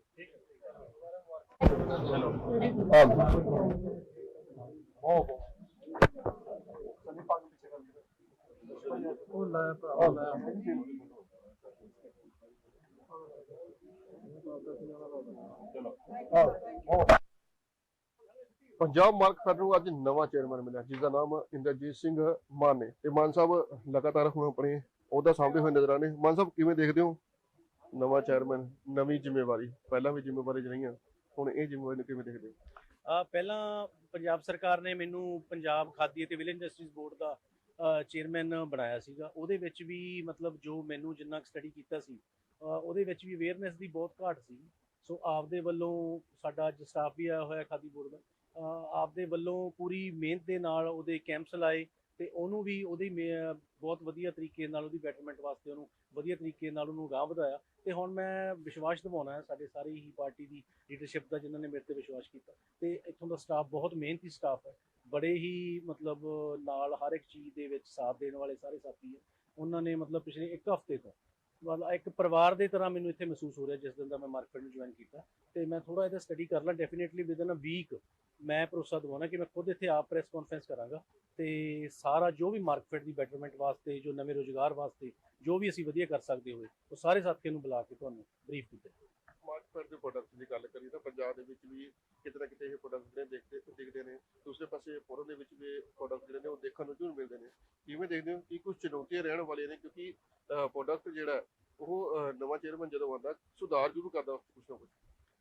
ਪੰਜਾਬ ਮਾਰਕ ਫੈਡ ਨੂੰ ਅੱਜ ਨਵਾਂ ਚੇਅਰਮੈਨ ਮਿਲਿਆ ਜਿਸ ਦਾ ਨਾਮ ਇੰਦਰਜੀਤ ਸਿੰਘ ਮਾਨ ਨੇ ਤੇ ਮਾਨ ਸਾਹਿਬ ਲਗਾਤਾਰ ਹੁਣ ਆਪਣੇ ਉਹਦਾ ਸਾਹਮਣੇ ਹੋਏ ਨਜ਼ਰ ਆਨੇ ਮਾਨ ਸਾਹਿਬ ਕਿਵੇਂ ਦੇਖਦੇ ਹੋ? ਨਵਾਂ ਚੇਅਰਮੈਨ ਨਵੀਂ ਜ਼ਿੰਮੇਵਾਰੀ ਪਹਿਲਾਂ ਵੀ ਜ਼ਿੰਮੇਵਾਰੀ ਰਹੀਆਂ ਹੁਣ ਇਹ ਜ਼ਿੰਮੇਵਾਰੀ ਨੂੰ ਕਿਵੇਂ ਦੇਖਦੇ ਹੋ? ਪਹਿਲਾਂ ਪੰਜਾਬ ਸਰਕਾਰ ਨੇ ਮੈਨੂੰ ਪੰਜਾਬ ਖਾਦੀ ਅਤੇ ਵਿਲੇਜ ਇੰਡਸਟਰੀਜ਼ ਬੋਰਡ ਦਾ ਚੇਅਰਮੈਨ ਬਣਾਇਆ ਸੀਗਾ। ਉਹਦੇ ਵਿੱਚ ਵੀ ਮਤਲਬ ਜੋ ਮੈਨੂੰ ਜਿੰਨਾ ਸਟੱਡੀ ਕੀਤਾ ਸੀ ਅ, ਉਹਦੇ ਵਿੱਚ ਵੀ ਅਵੇਅਰਨੈਸ ਦੀ ਬਹੁਤ ਘਾਟ ਸੀ। ਸੋ ਆਪਦੇ ਵੱਲੋਂ ਸਾਡਾ ਅੱਜ ਸਟਾਫ ਵੀ ਆਇਆ ਹੋਇਆ ਖਾਦੀ ਬੋਰਡ ਦਾ। ਆਪਦੇ ਵੱਲੋਂ ਪੂਰੀ ਮਿਹਨਤ ਦੇ ਨਾਲ ਉਹਦੇ ਕੈਂਪਸ ਲਾਏ ਤੇ ਉਹਨੂੰ ਵੀ ਉਹਦੀ ਮੇ- ਬਹੁਤ ਵਧੀਆ ਤਰੀਕੇ ਨਾਲ ਉਹਦੀ ਬੈਟਰਮੈਂਟ ਵਾਸਤੇ ਉਹਨੂੰ ਵਧੀਆ ਤਰੀਕੇ ਨਾਲ ਉਹਨੂੰ ਅਗਾਂਹ ਵਧਾਇਆ ਤੇ ਹੁਣ ਮੈਂ ਵਿਸ਼ਵਾਸ ਦਿਵਾਉਣਾ ਹੈ ਸਾਡੇ ਸਾਰੇ ਹੀ ਪਾਰਟੀ ਦੀ ਲੀਡਰਸ਼ਿਪ ਦਾ ਜਿਨ੍ਹਾਂ ਨੇ ਮੇਰੇ ਤੇ ਵਿਸ਼ਵਾਸ ਕੀਤਾ ਤੇ ਇੱਥੋਂ ਦਾ ਸਟਾਫ ਬਹੁਤ ਮਿਹਨਤੀ ਸਟਾਫ ਹੈ, ਬੜੇ ਹੀ ਮਤਲਬ ਨਾਲ ਹਰ ਇੱਕ ਚੀਜ਼ ਦੇ ਵਿੱਚ ਸਾਥ ਦੇਣ ਵਾਲੇ ਸਾਰੇ ਸਾਥੀ ਹੈ, ਉਹਨਾਂ ਨੇ ਮਤਲਬ ਪਿਛਲੇ ਇੱਕ ਹਫ਼ਤੇ ਤੋਂ ਮਤਲਬ ਇੱਕ ਪਰਿਵਾਰ ਦੇ ਤਰ੍ਹਾਂ ਮੈਨੂੰ ਇੱਥੇ ਮਹਿਸੂਸ ਹੋ ਰਿਹਾ ਜਿਸ ਦਿਨ ਦਾ ਮੈਂ ਮਾਰਕੀਟ ਨੂੰ ਜੁਆਇਨ ਕੀਤਾ ਤੇ ਮੈਂ ਥੋੜਾ ਇਹਦਾ ਸਟੱਡੀ ਕਰ ਲਾਂ। ਡੈਫੀਨਿਟਲੀ ਵਿਦਨ ਅ ਵੀਕ ਮੈਂ ਭਰੋਸਾ ਦਿਵਾਉਣਾ ਕਿ ਮੈਂ ਖੁਦ ਇੱਥੇ ਆਪ ਪ੍ਰੈਸ ਕਾਨਫਰੰਸ ਕਰਾਂਗਾ ਤੇ ਸਾਰਾ ਜੋ ਵੀ ਮਾਰਕੀਟ ਦੀ ਬੈਟਰਮੈਂਟ ਵਾਸਤੇ, ਜੋ ਨਵੇਂ ਰੋਜ਼ਗਾਰ ਵਾਸਤੇ, ਜੋ ਵੀ ਅਸੀਂ ਵਧੀਆ ਕਰ ਸਕਦੇ ਹੋਏ, ਉਹ ਸਾਰੇ ਸਾਥੀਆਂ ਨੂੰ ਬੁਲਾ ਕੇ ਤੁਹਾਨੂੰ ਬਰੀਫ ਕੀਤਾ ਮਾਰਕਫੈਡ ਦੇ ਪ੍ਰੋਡਕਟ ਦੀ ਗੱਲ ਕਰੀ ਤਾਂ ਪੰਜਾਬ ਦੇ ਵਿੱਚ ਵੀ ਕਿਤੇ ਨਾ ਕਿਤੇ ਇਹ ਪ੍ਰੋਡਕਟ ਜਿਹੜੇ ਦੇਖਦੇ, ਦਿਖਦੇ ਨੇ। ਦੂਸਰੇ ਪਾਸੇ ਫੋਰਨ ਦੇ ਵਿੱਚ ਵੀ ਪ੍ਰੋਡਕਟ ਜਿਹੜੇ ਨੇ ਉਹ ਦੇਖਣ ਨੂੰ ਜ਼ਰੂਰ ਮਿਲਦੇ ਨੇ। ਕਿਵੇਂ ਦੇਖਦੇ ਹੋ ਕਿ ਕੁਝ ਚੁਣੌਤੀਆਂ ਰਹਿਣ ਵਾਲੀਆਂ ਨੇ? ਕਿਉਂਕਿ ਪ੍ਰੋਡਕਟ ਜਿਹੜਾ ਉਹ ਨਵਾਂ ਚੇਅਰਮੈਨ ਜਦੋਂ ਆਉਂਦਾ, ਸੁਧਾਰ ਜ਼ਰੂਰ ਕਰਦਾ ਕੁਝ ਨਾ ਕੁਝ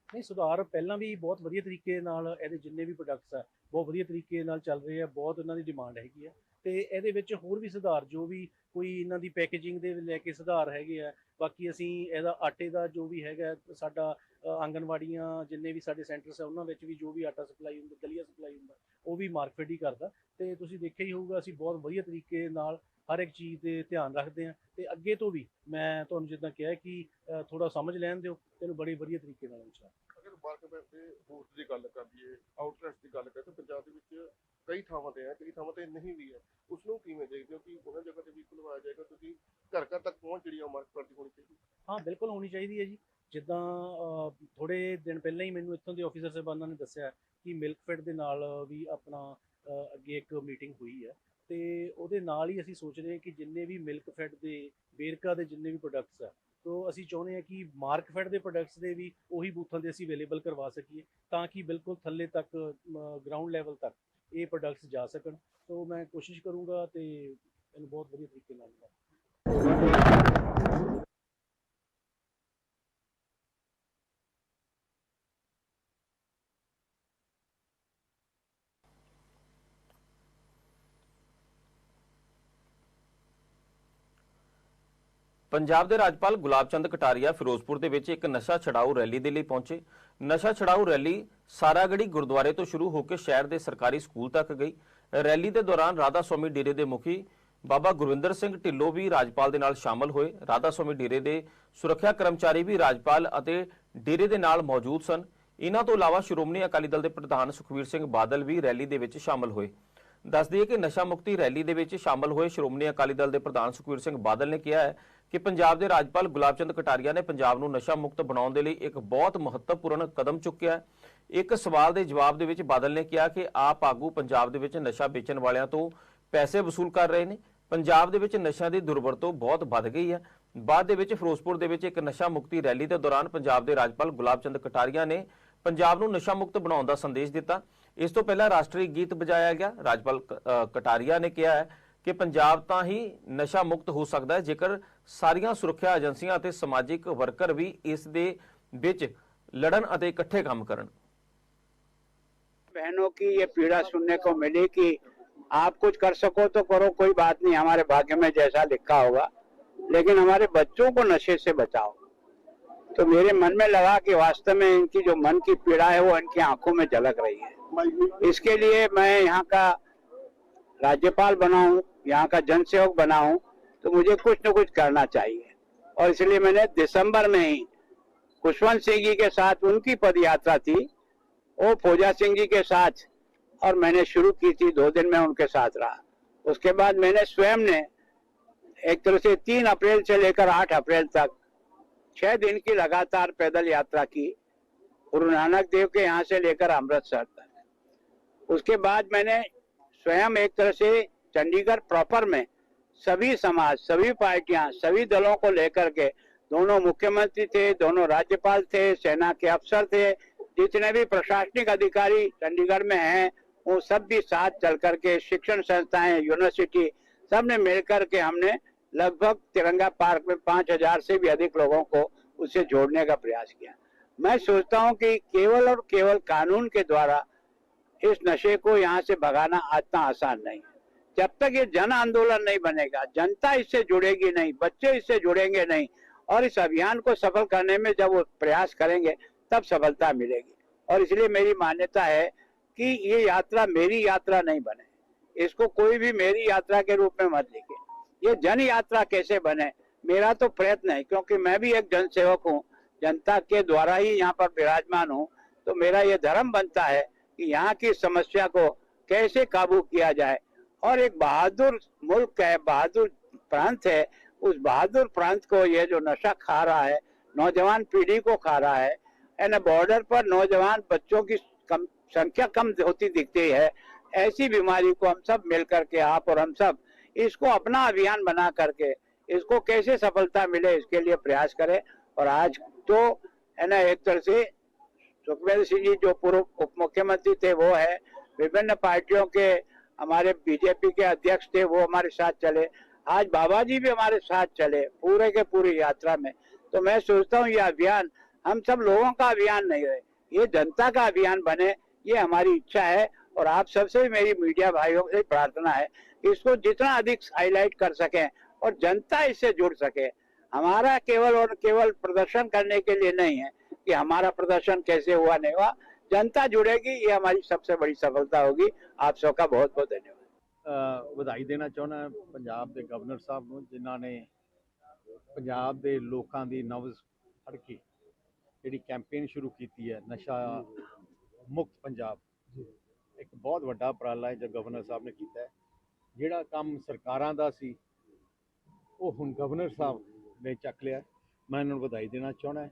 ਨਹੀਂ, ਸੁਧਾਰ ਪਹਿਲਾਂ ਵੀ ਬਹੁਤ ਵਧੀਆ ਤਰੀਕੇ ਨਾਲ ਇਹਦੇ ਜਿੰਨੇ ਵੀ ਪ੍ਰੋਡਕਟਸ ਆ, ਬਹੁਤ ਵਧੀਆ ਤਰੀਕੇ ਨਾਲ ਚੱਲ ਰਹੇ ਆ, ਬਹੁਤ ਉਹਨਾਂ ਦੀ ਡਿਮਾਂਡ ਹੈਗੀ ਆ। ਤੇ ਇਹਦੇ ਵਿੱਚ ਹੋਰ ਵੀ ਸੁਧਾਰ, ਜੋ ਵੀ ਕੋਈ ਇਹਨਾਂ ਦੀ ਪੈਕੇਜਿੰਗ ਦੇ ਲੈ ਕੇ ਸੁਧਾਰ ਹੈਗੇ ਆ, ਬਾਕੀ ਅਸੀਂ ਇਹਦਾ ਆਟੇ ਦਾ ਜੋ ਵੀ ਹੈਗਾ, ਸਾਡਾ ਆਂਗਨਵਾੜੀਆਂ ਜਿੰਨੇ ਵੀ ਸਾਡੇ ਸੈਂਟਰਸ ਆ ਉਹਨਾਂ ਵਿੱਚ ਵੀ ਜੋ ਵੀ ਆਟਾ ਸਪਲਾਈ ਹੁੰਦਾ ਦਲੀਆ ਸਪਲਾਈ ਹੁੰਦਾ ਉਹ ਵੀ ਮਾਰਕੀਟ ਹੀ ਕਰਦਾ। ਤੇ ਤੁਸੀਂ ਦੇਖਿਆ ਹੀ ਹੋਊਗਾ ਅਸੀਂ ਬਹੁਤ ਵਧੀਆ ਤਰੀਕੇ ਨਾਲ ਹਰ ਇੱਕ ਚੀਜ਼ ਤੇ ਧਿਆਨ ਰੱਖਦੇ ਆ ਤੇ ਅੱਗੇ ਤੋਂ ਵੀ ਮੈਂ ਤੁਹਾਨੂੰ ਜਿੱਦਾਂ ਕਿਹਾ ਕਿ ਥੋੜਾ ਸਮਝ ਲੈਣ ਦਿਓ ਤੈਨੂੰ ਬੜੇ ਵਧੀਆ ਤਰੀਕੇ ਨਾਲ ਵਿਚਾਰ। ਅਗਰ ਮਾਰਕੀਟ ਦੇ ਬੂਥ ਦੀ ਗੱਲ ਕਰ ਲਈਏ ਆਊਟਲੈਟਸ ਦੀ ਗੱਲ ਕਰੀਏ ਤਾਂ ਪੰਜਾਬ ਦੇ ਵਿੱਚ ਕਈ ਥਾਵਾਂ ਤੇ ਹੈ ਕਈ ਥਾਵਾਂ ਤੇ ਨਹੀਂ ਵੀ ਹੈ। ਉਸ ਨੂੰ ਕਿਵੇਂ ਦੇਖਦੇ ਹੋ ਕਿ ਉਹਨਾਂ ਜਗ੍ਹਾ ਤੇ ਵੀ ਖੁਲਵਾਇਆ ਜਾਏਗਾ ਕਿਉਂਕਿ ਘਰ ਘਰ ਤੱਕ ਪਹੁੰਚ ਜਿਹੜੀ ਆ ਮਾਰਕੀਟ ਦੀ ਹੋਣੀ ਚਾਹੀਦੀ? ਹਾਂ ਬਿਲਕੁਲ ਹੋਣੀ ਚਾਹੀਦੀ ਹੈ ਜੀ। ਜਿੱਦਾਂ ਅਹ, ਥੋੜੇ ਦਿਨ ਪਹਿਲਾਂ ਹੀ ਮੈਨੂੰ ਇੱਥੋਂ ਦੇ ਆਫੀਸਰ ਸਾਹਿਬਾਨਾਂ ਨੇ ਦੱਸਿਆ ਕਿ ਮਿਲਕਫੈਡ ਦੇ ਨਾਲ ਵੀ ਆਪਣਾ ਅੱਗੇ ਇੱਕ ਮੀਟਿੰਗ ਹੋਈ ਹੈ। ਤੇ ਉਹਦੇ ਨਾਲ ਹੀ ਅਸੀਂ ਸੋਚ ਰਹੇ ਹਾਂ ਕਿ ਜਿੰਨੇ ਵੀ ਮਿਲਕਫੈਡ ਦੇ ਵੇਰਕਾ ਦੇ ਜਿੰਨੇ ਵੀ ਪ੍ਰੋਡਕਟਸ ਆ ਤੋਂ ਅਸੀਂ ਚਾਹੁੰਦੇ ਹਾਂ ਕਿ ਮਾਰਕਫੈਡ ਦੇ ਪ੍ਰੋਡਕਟਸ ਦੇ ਵੀ ਉਹੀ ਬੂਥਾਂ ਤੇ ਅਸੀਂ ਅਵੇਲੇਬਲ ਕਰਵਾ ਸਕੀਏ ਤਾਂ ਕਿ ਬਿਲਕੁਲ ਥੱਲੇ ਤੱਕ ਗਰਾਊਂਡ ਲੈਵਲ ਤੱਕ ਇਹ ਪ੍ਰੋਡਕਟਸ ਜਾ ਸਕਣ। ਤੋਂ ਮੈਂ ਕੋਸ਼ਿਸ਼ ਕਰੂੰਗਾ ਤੇ ਇਹਨੂੰ ਬਹੁਤ ਵਧੀਆ ਤਰੀਕੇ ਨਾਲ ਪੰਜਾਬ ਦੇ ਰਾਜਪਾਲ ਗੁਲਾਬ ਚੰਦ ਕਟਾਰੀਆ ਫਿਰੋਜ਼ਪੁਰ ਦੇ ਵਿੱਚ ਇੱਕ ਨਸ਼ਾ ਛਡਾਊ ਰੈਲੀ ਦੇ ਲਈ ਪਹੁੰਚੇ। ਨਸ਼ਾ ਛਡਾਊ ਰੈਲੀ ਸਾਰਾਗੜੀ ਗੁਰਦੁਆਰੇ ਤੋਂ ਸ਼ੁਰੂ ਹੋ ਕੇ ਸ਼ਹਿਰ ਦੇ ਸਰਕਾਰੀ ਸਕੂਲ ਤੱਕ ਗਈ। ਰੈਲੀ ਦੇ ਦੌਰਾਨ ਰਾਧਾ ਸਵਾਮੀ ਡੇਰੇ ਦੇ ਮੁਖੀ ਬਾਬਾ ਗੁਰਵਿੰਦਰ ਸਿੰਘ ਢਿੱਲੋਂ ਵੀ ਰਾਜਪਾਲ ਦੇ ਨਾਲ ਸ਼ਾਮਲ ਹੋਏ। ਰਾਧਾ ਸਵਾਮੀ ਡੇਰੇ ਦੇ ਸੁਰੱਖਿਆ ਕਰਮਚਾਰੀ ਵੀ ਰਾਜਪਾਲ ਅਤੇ ਡੇਰੇ ਦੇ ਨਾਲ ਮੌਜੂਦ ਸਨ। ਇਹਨਾਂ ਤੋਂ ਇਲਾਵਾ ਸ਼੍ਰੋਮਣੀ ਅਕਾਲੀ ਦਲ ਦੇ ਪ੍ਰਧਾਨ ਸੁਖਵੀਰ ਸਿੰਘ ਬਾਦਲ ਵੀ ਰੈਲੀ ਦੇ ਵਿੱਚ ਸ਼ਾਮਲ ਹੋਏ। ਦੱਸ ਦਈਏ ਕਿ ਨਸ਼ਾ ਮੁਕਤੀ ਰੈਲੀ ਦੇ ਵਿੱਚ ਸ਼ਾਮਲ ਹੋਏ ਸ਼੍ਰੋਮਣੀ ਅਕਾਲੀ ਦਲ ਦੇ ਪ੍ਰਧਾਨ ਸੁਖਵੀਰ ਸਿੰਘ ਬਾਦਲ ਨੇ ਕਿਹਾ ਹੈ ਕਿ ਪੰਜਾਬ ਦੇ ਰਾਜਪਾਲ ਗੁਲਾਬ ਚੰਦ ਕਟਾਰੀਆ ਨੇ ਪੰਜਾਬ ਨੂੰ ਨਸ਼ਾ ਮੁਕਤ ਬਣਾਉਣ ਦੇ ਲਈ ਇੱਕ ਬਹੁਤ ਮਹੱਤਵਪੂਰਨ ਕਦਮ ਚੁੱਕਿਆ ਹੈ। ਇੱਕ ਸਵਾਲ ਦੇ ਜਵਾਬ ਦੇ ਵਿੱਚ ਬਾਦਲ ਨੇ ਕਿਹਾ ਕਿ ਆਪ ਆਗੂ ਪੰਜਾਬ ਦੇ ਵਿੱਚ ਨਸ਼ਾ ਵੇਚਣ ਵਾਲਿਆਂ ਤੋਂ ਪੈਸੇ ਵਸੂਲ ਕਰ ਰਹੇ ਨੇ। ਪੰਜਾਬ ਦੇ ਵਿੱਚ ਨਸ਼ਿਆਂ ਦੀ ਦੁਰਵਰਤੋਂ ਬਹੁਤ ਵੱਧ ਗਈ ਹੈ। ਬਾਅਦ ਦੇ ਵਿੱਚ ਫਿਰੋਜ਼ਪੁਰ ਦੇ ਵਿੱਚ ਇੱਕ ਨਸ਼ਾ ਮੁਕਤੀ ਰੈਲੀ ਦੇ ਦੌਰਾਨ ਪੰਜਾਬ ਦੇ ਰਾਜਪਾਲ ਗੁਲਾਬ ਚੰਦ ਕਟਾਰੀਆ ਨੇ ਪੰਜਾਬ ਨੂੰ ਨਸ਼ਾ ਮੁਕਤ ਬਣਾਉਣ ਦਾ ਸੰਦੇਸ਼ ਦਿੱਤਾ। ਇਸ ਤੋਂ ਪਹਿਲਾਂ ਰਾਸ਼ਟਰੀ ਗੀਤ ਵਜਾਇਆ ਗਿਆ। ਰਾਜਪਾਲ ਕਟਾਰੀਆ ਨੇ ਕਿਹਾ ਹੈ ਕਿ ਪੰਜਾਬ ਤਾਂ ਹੀ ਨਸ਼ਾ ਮੁਕਤ ਹੋ ਸਕਦਾ ਹੈ, ਜੇਕਰ ਸਾਰੀਆਂ ਸੁਰੱਖਿਆ ਏਜੰਸੀਆਂ ਅਤੇ ਸਮਾਜਿਕ ਵਰਕਰ ਵੀ ਇਸ ਦੇ ਵਿੱਚ ਲੜਨ ਅਤੇ ਇਕੱਠੇ ਕੰਮ ਕਰਨ बहनों की ये पीड़ा सुनने को मिली कि आप कुछ कर सको तो करो कोई बात नहीं हमारे भाग्य में जैसा लिखा होगा लेकिन हमारे बच्चों को नशे से बचाओ तो मेरे मन में लगा कि वास्तव में इनकी जो मन की पीड़ा है वो इनकी आंखों में झलक रही है इसके लिए मैं यहाँ का राज्यपाल बना हूँ यहाँ का जनसेवक बना हूँ तो मुझे कुछ न कुछ करना चाहिए। और इसलिए मैंने दिसंबर में ही खुशवंत सिंह जी के साथ उनकी पद यात्रा थी, वो फौजा सिंह जी के साथ, और मैंने शुरू की थी, दो दिन में उनके साथ रहा। उसके बाद मैंने स्वयं ने एक तरह से तीन अप्रैल से लेकर आठ अप्रैल तक छह दिन की लगातार पैदल यात्रा की, गुरु नानक देव के यहाँ से लेकर अमृतसर तक। उसके बाद मैंने स्वयं एक तरह से चंडीगढ़ प्रॉपर में सभी समाज, सभी पार्टियाँ, सभी दलों को लेकर के दोनों मुख्यमंत्री थे, दोनों राज्यपाल थे, सेना के अफसर थे, जितने भी प्रशासनिक अधिकारी चंडीगढ़ में हैं, वो सब भी साथ चल करके शिक्षण संस्थाएँ, यूनिवर्सिटी सबने मिल करके हमने लगभग तिरंगा पार्क में पाँच हज़ार से भी अधिक लोगों को उसे जोड़ने का प्रयास किया। मैं सोचता हूँ कि केवल और केवल कानून के द्वारा इस नशे को यहाँ से भगाना इतना आसान नहीं है। जब तक ये जन आंदोलन नहीं बनेगा, जनता इससे जुड़ेगी नहीं, बच्चे इससे जुड़ेंगे नहीं, और इस अभियान को सफल करने में जब वो प्रयास करेंगे, तब सफलता मिलेगी। और इसलिए मेरी मान्यता है कि ये यात्रा मेरी यात्रा नहीं बने। इसको कोई भी मेरी यात्रा के रूप में मत लिखे। ये जन यात्रा कैसे बने, मेरा तो प्रयत्न है, क्योंकि मैं भी एक जनसेवक हूँ, जनता के द्वारा ही यहाँ पर विराजमान हूँ तो मेरा ये धर्म बनता है कि यहाँ की समस्या को कैसे काबू किया जाए और एक बहादुर मुल्क है, बहादुर प्रांत है, उस बहादुर प्रांत को ये जो नशा खा रहा है, नौजवान पीढ़ी को खा रहा है, एंड बॉर्डर पर नौजवान बच्चों की कम, संख्या कम होती दिखती है, ऐसी बीमारी को हम सब मिल करके, आप और हम सब, इसको अपना अभियान बना करके, इसको कैसे सफलता मिले, इसके लिए प्रयास करें। और आज तो है ना, एक तरह से सुखविंदर सिंह जी जो पूर्व उप मुख्यमंत्री थे, वो है, विभिन्न पार्टियों के हमारे बीजेपी के अध्यक्ष थे, वो हमारे साथ चले। आज बाबा जी भी हमारे साथ चले, पूरे के पूरी यात्रा में। तो मैं सोचता हूँ, ये अभियान, हम सब लोगों का अभियान नहीं रहे, ये जनता का अभियान बने, ये हमारी इच्छा है। और आप सबसे भी मेरी मीडिया भाइयों से प्रार्थना है कि इसको जितना अधिक हाईलाइट कर सकें और जनता इससे जुड़ सके। हमारा केवल और केवल प्रदर्शन करने के लिए नहीं है कि हमारा प्रदर्शन कैसे हुआ नहीं हुआ। जनता जुड़ेगी, ये हमारी सबसे बड़ी सफलता होगी। ਆਪ ਸਭ ਬਹੁਤ ਬਹੁਤ ਧੰਨਵਾਦ। ਵਧਾਈ ਦੇਣਾ ਚਾਹੁੰਦਾ ਪੰਜਾਬ ਦੇ ਗਵਰਨਰ ਸਾਹਿਬ ਨੂੰ ਜਿਨ੍ਹਾਂ ਨੇ ਪੰਜਾਬ ਦੇ ਲੋਕਾਂ ਦੀ ਨਵਜ਼ ਫੜ ਕੇ ਜਿਹੜੀ ਕੈਂਪੇਨ ਸ਼ੁਰੂ ਕੀਤੀ ਹੈ ਨਸ਼ਾ ਮੁਕਤ ਪੰਜਾਬ। ਇੱਕ ਬਹੁਤ ਵੱਡਾ ਉਪਰਾਲਾ ਹੈ ਜੋ ਗਵਰਨਰ ਸਾਹਿਬ ਨੇ ਕੀਤਾ ਹੈ। ਜਿਹੜਾ ਕੰਮ ਸਰਕਾਰਾਂ ਦਾ ਸੀ ਉਹ ਹੁਣ ਗਵਰਨਰ ਸਾਹਿਬ ਨੇ ਚੱਕ ਲਿਆ। ਮੈਂ ਇਹਨਾਂ ਨੂੰ ਵਧਾਈ ਦੇਣਾ ਚਾਹੁੰਦਾ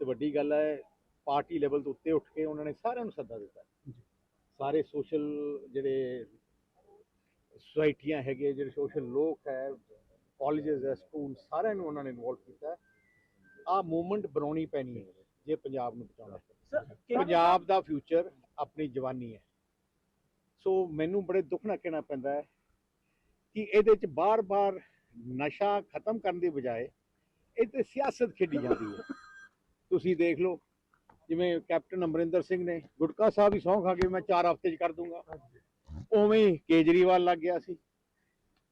ਤੇ ਵੱਡੀ ਗੱਲ ਹੈ ਪਾਰਟੀ ਲੈਵਲ ਤੋਂ ਉੱਤੇ ਉੱਠ ਕੇ ਉਹਨਾਂ ਨੇ ਸਾਰਿਆਂ ਨੂੰ ਸੱਦਾ ਦਿੱਤਾ ਸਾਰੇ ਸੋਸ਼ਲ ਜਿਹੜੇ ਸੁਸਾਇਟੀਆਂ ਹੈਗੇ ਜਿਹੜੇ ਸੋਸ਼ਲ ਲੋਕ ਹੈ ਕਾਲਜਸ ਹੈ ਸਕੂਲ ਸਾਰਿਆਂ ਨੂੰ ਉਹਨਾਂ ਨੇ ਇਨਵੋਲਵ ਕੀਤਾ ਆਹ ਮੂਵਮੈਂਟ ਬਣਾਉਣੀ ਪੈਣੀ ਹੈ ਜੇ ਪੰਜਾਬ ਨੂੰ ਬਚਾਉਣਾ ਹੈ। ਪੰਜਾਬ ਦਾ ਫਿਊਚਰ ਆਪਣੀ ਜਵਾਨੀ ਹੈ। ਸੋ ਮੈਨੂੰ ਬੜੇ ਦੁੱਖ ਨਾਲ ਕਹਿਣਾ ਪੈਂਦਾ ਹੈ ਕਿ ਇਹਦੇ ਚ ਬਾਰ-ਬਾਰ ਨਸ਼ਾ ਖਤਮ ਕਰਨ ਦੀ ਬਜਾਏ ਇਹ ਤੇ ਸਿਆਸਤ ਖੇਡੀ ਜਾਂਦੀ ਹੈ। ਤੁਸੀਂ ਦੇਖ ਲਓ ਜਿਵੇਂ ਕੈਪਟਨ ਅਮਰਿੰਦਰ ਸਿੰਘ ਨੇ ਗੁਟਕਾ ਸਾਹਿਬ ਹੀ ਸਹੁੰ ਖਾ ਕੇ ਮੈਂ 4 ਹਫ਼ਤੇ ਚ ਕਰ ਦੂੰਗਾ। ਉਵੇਂ ਹੀ ਕੇਜਰੀਵਾਲ ਲੱਗ ਗਿਆ ਸੀ।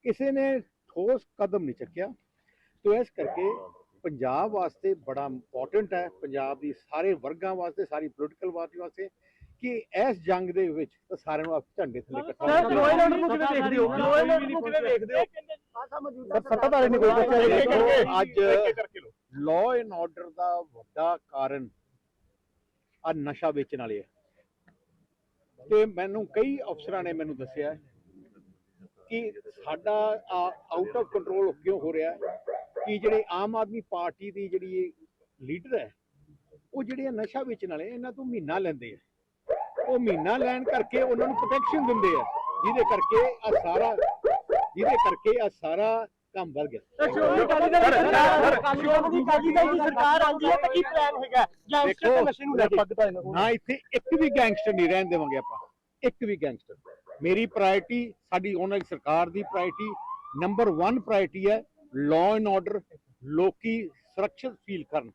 ਕਿਸੇ ਨੇ ਠੋਸ ਕਦਮ ਨਹੀਂ ਚੱਕਿਆ। ਤੋ ਇਸ ਕਰਕੇ ਪੰਜਾਬ ਵਾਸਤੇ ਬੜਾ ਇੰਪੋਰਟੈਂਟ ਹੈ। ਪੰਜਾਬ ਦੀ ਸਾਰੇ ਵਰਗਾਂ ਵਾਸਤੇ ਸਾਰੀ ਪੋਲੀਟੀਕਲ ਪਾਰਟੀ ਵਾਸਤੇ ਕਿ ਇਸ ਜੰਗ ਦੇ ਵਿੱਚ ਤਾਂ ਸਾਰਿਆਂ ਨੂੰ ਆਪ ਝੰਡੇ ਥੱਲੇ ਇਕੱਠਾ ਸਰ ਲੋਇਲ ਆਰਡਰ ਨੂੰ ਕਿਵੇਂ ਦੇਖਦੇ ਹੋ? ਲੋਇਲ ਆਰਡਰ ਨੂੰ ਕਿਵੇਂ ਦੇਖਦੇ ਹੋ? ਸੱਤਾਧਾਰੀ ਨੇ ਕੋਈ ਦੇਖੋ, ਅੱਜ ਲਾਅ ਐਂਡ ਆਰਡਰ ਦਾ ਵੱਡਾ ਕਾਰਨ ਆ ਨਸ਼ਾ ਵੇਚਣ ਵਾਲੇ ਆ। ਤੇ ਮੈਨੂੰ ਕਈ ਅਫਸਰਾਂ ਨੇ ਮੈਨੂੰ ਦੱਸਿਆ ਕਿ ਸਾਡਾ ਆਊਟ ਆਫ ਕੰਟਰੋਲ ਕਿਉਂ ਹੋ ਰਿਹਾ ਕਿ ਜਿਹੜੇ ਆਮ ਆਦਮੀ ਪਾਰਟੀ ਦੀ ਜਿਹੜੀ ਲੀਡਰ ਹੈ, ਉਹ ਜਿਹੜੇ ਨਸ਼ਾ ਵੇਚਣ ਵਾਲੇ, ਇਹਨਾਂ ਤੋਂ ਮਹੀਨਾ ਲੈਂਦੇ ਆ। ਉਹ ਮਹੀਨਾ ਲੈਣ ਕਰਕੇ ਉਹਨਾਂ ਨੂੰ ਪ੍ਰੋਟੈਕਸ਼ਨ ਦਿੰਦੇ ਆ। ਜਿਹਦੇ ਕਰਕੇ ਆ ਸਾਰਾ, ਜਿਹਦੇ ਕਰਕੇ ਆ ਸਾਰਾ ਕੰਮ ਵੱਧ ਗਿਆ। ਸ਼੍ਰੋਮਣੀ ਅਕਾਲੀ ਦਲ ਦੀ ਸਰਕਾਰ ਸ਼੍ਰੋਮਣੀ ਅਕਾਲੀ ਦਲ ਦੀ ਸਰਕਾਰ ਆਉਂਦੀ ਹੈ ਤਾਂ ਕੀ ਪਲਾਨ ਹੈਗਾ? ਗੈਂਗਸਟਰ ਤੇ ਨਸ਼ੇ ਨੂੰ ਲੈ ਕੇ। ਨਾ ਇੱਥੇ ਇੱਕ ਵੀ ਗੈਂਗਸਟਰ ਨਹੀਂ ਰਹਿਣ ਦੇਵਾਂਗੇ ਆਪਾਂ। ਇੱਕ ਵੀ ਗੈਂਗਸਟਰ ਮੇਰੀ ਪ੍ਰਾਇੋਰਟੀ ਸਾਡੀ ਉਹਨਾਂ ਦੀ ਸਰਕਾਰ ਦੀ ਪ੍ਰਾਇੋਰਟੀ ਨੰਬਰ 1 ਪ੍ਰਾਇੋਰਟੀ ਹੈ ਲਾਅ ਐਂਡ ਆਰਡਰ ਲੋਕੀ ਸੁਰੱਖਿਅਤ ਫੀਲ ਕਰਨ।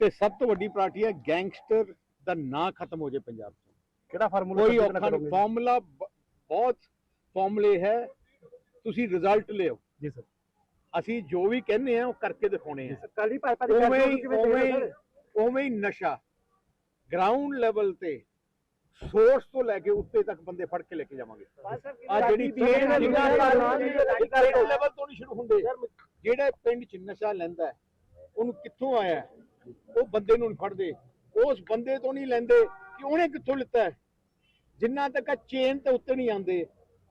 ਤੇ ਸਭ ਤੋਂ ਵੱਡੀ ਪ੍ਰਾਇੋਰਟੀ ਹੈ ਗੈਂਗਸਟਰ ਦਾ ਨਾਂ ਖਤਮ ਹੋ ਜਾਏ ਪੰਜਾਬ ਤੋਂ। ਕਿਹੜਾ ਫਾਰਮੂਲਾ ਕੋਈ ਔਖਾ ਫਾਰਮੂਲਾ ਬਹੁਤ ਫਾਰਮੂਲੇ ਹੈ ਤੁਸੀਂ ਰਿਜ਼ਲਟ ਲਿਓ। ਜੀ ਸਰ। ਅਸੀਂ ਜੋ ਵੀ ਕਹਿੰਦੇ ਆ ਉਹ ਕਰਕੇ ਦਿਖਾਉਣੇ ਆ। ਕਾਲੀ ਭਾਜਪਾ ਉਵੇਂ ਹੀ ਉਵੇਂ ਹੀ ਉਵੇਂ ਹੀ ਨਸ਼ਾ ਗਰਾਊਂਡ ਲੈਵਲ ਤੇ ਸੋਰਸ ਤੋਂ ਲੈ ਕੇ ਉੱਤੇ ਤੱਕ ਬੰਦੇ ਫੜ ਕੇ ਲੈ ਕੇ ਜਾਵਾਂਗੇ। ਆ ਜਿਹੜੀ ਚੇਨ ਲੈਵਲ ਤੋਂ ਨਹੀਂ ਸ਼ੁਰੂ ਹੁੰਦੇ। ਜਿਹੜਾ ਪਿੰਡ 'ਚ ਨਸ਼ਾ ਲੈਂਦਾ ਹੈ, ਉਹਨੂੰ ਕਿੱਥੋਂ ਆਇਆ ਹੈ? ਉਹ ਬੰਦੇ ਨੂੰ ਨਹੀਂ ਫੜਦੇ। ਉਸ ਬੰਦੇ ਤੋਂ ਨਹੀਂ ਲੈਂਦੇ ਕਿ ਉਹਨੇ ਕਿੱਥੋਂ ਲਿੱਤਾ ਹੈ? ਜਿੰਨਾ ਤੱਕ ਚੇਨ ਤੇ ਉੱਤੇ ਨਹੀਂ ਆਉਂਦੇ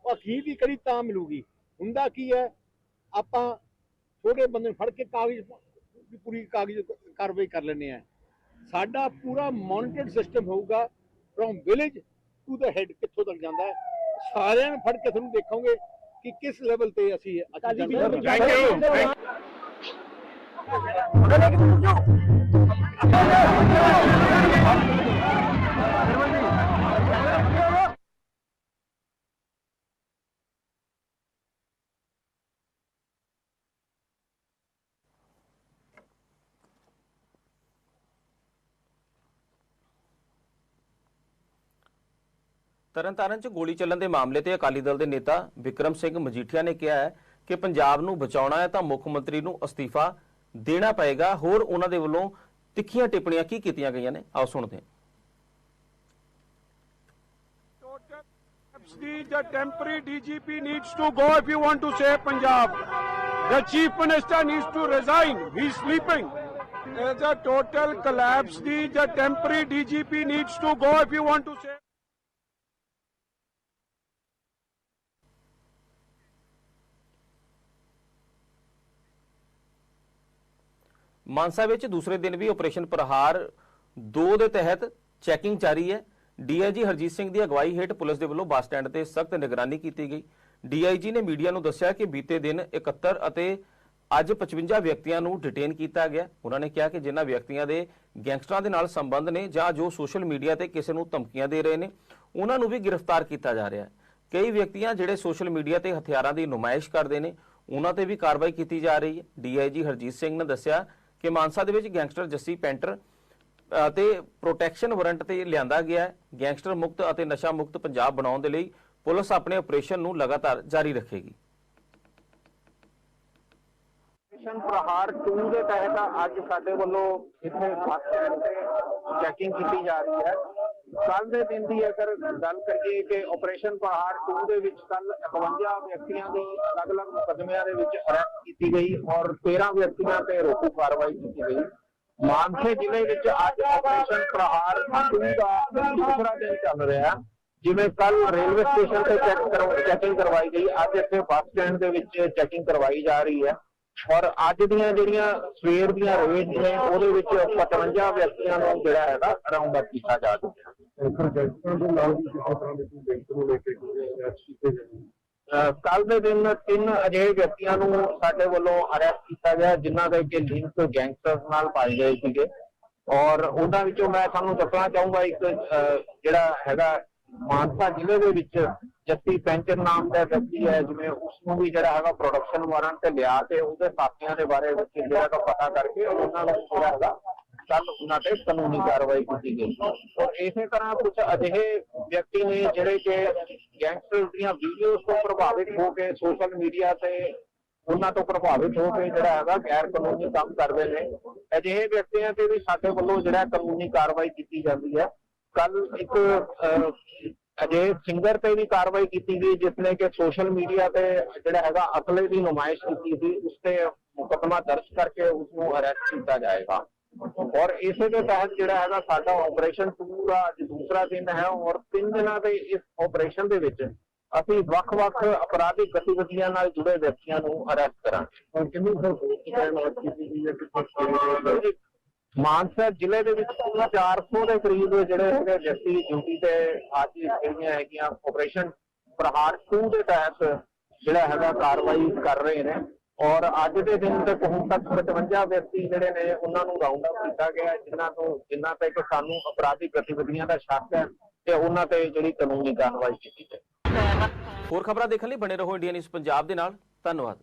ਉਹ ਅਖੀਰ ਦੀ ਕੜੀ ਤਾਂ ਮਿਲੂਗੀ। ਹੁੰਦਾ ਕੀ ਹੈ? ਆਪਾਂ ਛੋਟੇ ਬੰਦੇ ਨੂੰ ਫੜ ਕੇ ਕਾਗਜ਼ ਦੀ ਪੂਰੀ ਕਾਗਜ਼ ਕਾਰਵਾਈ ਕਰ ਲੈਂਦੇ ਆ। ਸਾਡਾ ਪੂਰਾ ਮੋਨੀਟਰਡ ਸਿਸਟਮ ਹੋਊਗਾ from village to the head ਕਿੱਥੋਂ ਤੱਕ ਜਾਂਦਾ ਹੈ। ਸਾਰਿਆਂ ਨੂੰ ਫੜ ਕੇ ਤੁਹਾਨੂੰ ਦੇਖੋਗੇ ਕਿ ਕਿਸ ਲੈਵਲ ਤੇ ਅਸੀਂ ਹਾਂ। ਤਰਨਤਾਰਨ 'ਚ ਗੋਲੀ ਚੱਲਣ ਦੇ ਮਾਮਲੇ ਤੇ ਅਕਾਲੀ ਦਲ ਦੇ ਨੇਤਾ ਵਿਕਰਮ ਸਿੰਘ ਮਜੀਠੀਆ ਨੇ ਕਿਹਾ ਹੈ ਕਿ ਪੰਜਾਬ ਨੂੰ ਬਚਾਉਣਾ ਹੈ ਤਾਂ ਮੁੱਖ ਮੰਤਰੀ ਨੂੰ ਅਸਤੀਫਾ ਦੇਣਾ ਪਏਗਾ ਹੋਰ ਉਹਨਾਂ ਦੇ ਵੱਲੋਂ ਤਿੱਖੀਆਂ ਟਿੱਪਣੀਆਂ ਕੀ ਕੀਤੀਆਂ ਗਈਆਂ ਨੇ ਆਓ ਸੁਣਦੇ ਹਾਂ The, the temporary DGP needs to go if you want to save Punjab. The chief minister needs to resign. He's sleeping. There's a total collapse. The, the temporary DGP needs to go if you want to save. Mansa ਵਿੱਚ ਦੂਸਰੇ ਦਿਨ ਵੀ operation ਪ੍ਰਹਾਰ 2 ਦੇ ਤਹਿਤ checking ਜਾਰੀ ਹੈ। DIG Harjeet Singh ਦੀ ਅਗਵਾਈ ਹੇਠ police ਦੇ ਵੱਲੋਂ ਬੱਸ ਸਟੈਂਡ ਤੇ ਸਖਤ ਨਿਗਰਾਨੀ ਕੀਤੀ ਗਈ। ਡੀਆਈਜੀ ਨੇ ਮੀਡੀਆ ਨੂੰ ਦੱਸਿਆ ਕਿ ਬੀਤੇ ਦਿਨ 71 ਅਤੇ ਅੱਜ 55 ਵਿਅਕਤੀਆਂ ਨੂੰ ਡਿਟੇਨ ਕੀਤਾ ਗਿਆ। ਉਹਨਾਂ ਨੇ ਕਿਹਾ ਕਿ ਜਿਨ੍ਹਾਂ ਵਿਅਕਤੀਆਂ ਦੇ ਗੈਂਗਸਟਰਾਂ ਦੇ ਨਾਲ ਸੰਬੰਧ ਨੇ ਜਾਂ ਜੋ ਸੋਸ਼ਲ ਮੀਡੀਆ ਤੇ ਕਿਸੇ ਨੂੰ ਧਮਕੀਆਂ ਦੇ ਰਹੇ ਨੇ, ਉਹਨਾਂ ਨੂੰ ਵੀ ਗ੍ਰਿਫਤਾਰ ਕੀਤਾ ਜਾ ਰਿਹਾ ਹੈ। ਕਈ ਵਿਅਕਤੀਆਂ ਜਿਹੜੇ ਸੋਸ਼ਲ ਮੀਡੀਆ ਤੇ ਹਥਿਆਰਾਂ ਦੀ ਨੁਮਾਇਸ਼ ਕਰਦੇ ਨੇ, ਉਹਨਾਂ ਤੇ ਵੀ ਕਾਰਵਾਈ ਕੀਤੀ ਜਾ ਰਹੀ ਹੈ। ਡੀਆਈਜੀ ਹਰਜੀਤ ਸਿੰਘ ਨੇ ਦੱਸਿਆ ਕਿ ਮਾਨਸਾ ਦੇ ਵਿੱਚ ਗੈਂਗਸਟਰ ਜੱਸੀ ਪੈਂਟਰ ਅਤੇ ਪ੍ਰੋਟੈਕਸ਼ਨ ਵਾਰੰਟ ਤੇ ਲਿਆਂਦਾ ਗਿਆ ਗੈਂਗਸਟਰ ਮੁਕਤ ਅਤੇ ਨਸ਼ਾ ਮੁਕਤ ਪੰਜਾਬ ਬਣਾਉਣ ਦੇ ਲਈ ਪੁਲਿਸ ਆਪਣੇ ਆਪਰੇਸ਼ਨ ਨੂੰ ਲਗਾਤਾਰ ਜਾਰੀ ਰੱਖੇਗੀ। ਮਿਸ਼ਨ ਪ੍ਰਹਾਰ 2 ਦੇ ਤਹਿਤ ਅੱਜ ਸਾਡੇ ਵੱਲੋਂ ਇੱਥੇ ਬੱਸ ਸਟੈਂਡ ਤੇ ਚੈਕਿੰਗ ਕੀਤੀ ਜਾ ਰਹੀ ਹੈ। ਕੱਲ ਦੇ ਦਿਨ ਦੀ ਅਗਰ ਗੱਲ ਕਰੀਏ ਕਿ ਆਪਰੇਸ਼ਨ ਪ੍ਰਹਾਰ 2 ਦੇ ਵਿੱਚ ਕੱਲ 51 ਵਿਅਕਤੀਆਂ ਦੀ ਅਲੱਗ-ਅਲੱਗ ਮੁਕੱਦਮਿਆਂ ਦੇ ਵਿੱਚ ਅਰੈਸਟ ਕੀਤੀ ਗਈ ਔਰ 13 ਵਿਅਕਤੀਆਂ ਤੇ ਰੋਕੂ ਕਾਰਵਾਈ ਕੀਤੀ ਗਈ। ਮਾਨਸੇ ਜ਼ਿਲ੍ਹੇ ਵਿੱਚ ਅੱਜ ਆਪਰੇਸ਼ਨ ਪ੍ਰਹਾਰ 2 ਦਾ ਦੂਸਰਾ ਦਿਨ ਚੱਲ ਰਿਹਾ। ਜਿਵੇਂ ਕੱਲ ਰੇਲਵੇ ਸਟੇਸ਼ਨ ਤੇ ਚੈੱਕ ਚੈਕਿੰਗ ਕਰਵਾਈ ਗਈ, ਅੱਜ ਇੱਥੇ ਬੱਸ ਸਟੈਂਡ ਦੇ ਵਿੱਚ ਚੈਕਿੰਗ ਕਰਵਾਈ ਜਾ ਰਹੀ ਹੈ। ਔਰ ਅੱਜ ਦੀਆਂ ਜਿਹੜੀਆਂ ਸਵੇਰ ਦੀਆਂ ਰੇਡ ਨੇ ਉਹਦੇ ਵਿੱਚ 55 ਵਿਅਕਤੀਆਂ ਨੂੰ ਜਿਹੜਾ ਹੈਗਾ ਰਾਉਂਡ ਅਪ ਕੀਤਾ ਜਾ ਚੁੱਕਿਆ। ਕੱਲ ਦੇ ਦਿਨ ਤਿੰਨ ਅਜਿਹੇ ਵਿਅਕਤੀਆਂ ਨੂੰ ਸਾਡੇ ਵੱਲੋਂ ਅਰੈਸਟ ਕੀਤਾ ਗਿਆ ਜਿਨ੍ਹਾਂ ਦੇ ਕਿ ਲਿੰਕ ਗੈਂਗਸਟਰਸ ਨਾਲ ਪਾਏ ਗਏ ਸੀਗੇ। ਔਰ ਉਹਨਾਂ ਵਿੱਚੋਂ ਮੈਂ ਤੁਹਾਨੂੰ ਦੱਸਣਾ ਚਾਹੂੰਗਾ ਇੱਕ ਜਿਹੜਾ ਹੈਗਾ ਮਾਨਸਾ ਜ਼ਿਲ੍ਹੇ ਦੇ ਵਿੱਚ ਜੱਸੀ ਪੈਂਚਰ ਨਾਮ ਦਾ ਵਿਅਕਤੀ ਹੈ, ਜਿਵੇਂ ਉਸ ਨੂੰ ਵੀ ਜਿਹੜਾ ਹੈਗਾ ਪ੍ਰੋਡਕਸ਼ਨ ਵਾਰੰਟ ਤੇ ਲਿਆ ਕੇ ਉਹਦੇ ਸਾਥੀਆਂ ਦੇ ਬਾਰੇ ਵਿੱਚ ਜਿਹੜਾ ਹੈਗਾ ਪਤਾ ਕਰਕੇ ਉਹਨਾਂ ਨੂੰ ਜਿਹੜਾ ਹੈਗਾ ਕੱਲ ਉਹਨਾਂ ਤੇ ਕਾਨੂੰਨੀ ਕਾਰਵਾਈ ਕੀਤੀ ਗਈ। ਔਰ ਇਸੇ ਤਰ੍ਹਾਂ ਕੁਝ ਅਜਿਹੇ ਵਿਅਕਤੀ ਨੇ ਜਿਹੜੇ ਕਿ ਗੈਂਗਸਟਰ ਦੀਆਂ ਵੀਡੀਓਜ਼ ਤੋਂ ਪ੍ਰਭਾਵਿਤ ਹੋ ਕੇ ਸੋਸ਼ਲ ਮੀਡੀਆ ਤੇ ਉਹਨਾਂ ਤੋਂ ਪ੍ਰਭਾਵਿਤ ਹੋ ਕੇ ਜਿਹੜਾ ਹੈਗਾ ਗੈਰ ਕਾਨੂੰਨੀ ਕੰਮ ਕਰਦੇ ਨੇ। ਅਜਿਹੇ ਵਿਅਕਤੀਆਂ ਤੇ ਵੀ ਸਾਡੇ ਵੱਲੋਂ ਜਿਹੜਾ ਕਾਨੂੰਨੀ ਕਾਰਵਾਈ ਕੀਤੀ ਜਾਂਦੀ ਹੈ। ਕੱਲ ਇੱਕ ਅਜੇ ਸਿੰਗਰ ਤੇ ਵੀ ਕਾਰਵਾਈ ਕੀਤੀ ਗਈ ਜਿਸ ਨੇ ਕਿ ਸੋਸ਼ਲ ਮੀਡੀਆ ਤੇ ਜਿਹੜਾ ਹੈਗਾ ਅਸਲੇ ਦੀ ਨੁਮਾਇਸ਼ ਕੀਤੀ ਸੀ ਉਸ ਤੇ ਮੁਕੱਦਮਾ ਦਰਜ ਕਰਕੇ ਉਸ ਨੂੰ ਅਰੈਸਟ ਕੀਤਾ ਜਾਏਗਾ। ਔਰ ਇਸੇ ਦੇ ਤਹਿਤ ਜਿਹੜਾ ਹੈਗਾ ਸਾਡਾ ਆਪਰੇਸ਼ਨ 2 ਦਾ ਅੱਜ ਦੂਸਰਾ ਦਿਨ ਹੈ ਔਰ ਤਿੰਨ ਦਿਨਾਂ ਦੇ ਇਸ ਆਪਰੇਸ਼ਨ ਦੇ ਵਿੱਚ ਅਸੀਂ ਵੱਖ-ਵੱਖ ਅਪਰਾਧਿਕ ਗਤੀਵਿਧੀਆਂ ਨਾਲ ਜੁੜੇ ਵਿਅਕਤੀਆਂ ਨੂੰ ਅਰੈਸਟ ਕਰਾਂਗੇ। ਕਿੰਨੀ ਸਰ ਮਾਨਸਾ ਜ਼ਿਲ੍ਹੇ ਦੇ ਵਿੱਚ 400 ਦੇ ਕਰੀਬ ਜਿਹੜੇ ਹੈਗੇ ਵਿਅਕਤੀ ਡਿਊਟੀ ਤੇ ਅੱਜ ਜਿਹੜੀਆਂ ਹੈਗੀਆਂ ਆਪਰੇਸ਼ਨ ਪ੍ਰਹਾਰ 2 ਦੇ ਤਹਿਤ ਜਿਹੜਾ ਹੈਗਾ ਕਾਰਵਾਈ ਕਰ ਰਹੇ ਨੇ ਔਰ ਅੱਜ ਦੇ ਦਿਨ ਤੱਕ ਹੁਣ ਤੱਕ 55 ਵਿਅਕਤੀ ਜਿਹੜੇ ਨੇ ਉਹਨਾਂ ਨੂੰ ਰਾਉਂਡ ਅਪ ਕੀਤਾ ਗਿਆ ਹੈ, ਜਿਨ੍ਹਾਂ ਤੋਂ ਜਿਨ੍ਹਾਂ ਤੇ ਕਿ ਸਾਨੂੰ ਅਪਰਾਧਿਕ ਗਤੀਵਿਧੀਆਂ ਦਾ ਸ਼ੱਕ ਹੈ ਤੇ ਉਹਨਾਂ ਤੇ ਜਿਹੜੀ ਕਾਨੂੰਨੀ ਕਾਰਵਾਈ ਕੀਤੀ ਜਾਏ। ਹੋਰ ਖਬਰਾਂ ਦੇਖਣ ਲਈ ਬਣੇ ਰਹੋ ਇੰਡੀਆ ਨਿਊਜ਼ ਪੰਜਾਬ ਦੇ ਨਾਲ। ਧੰਨਵਾਦ।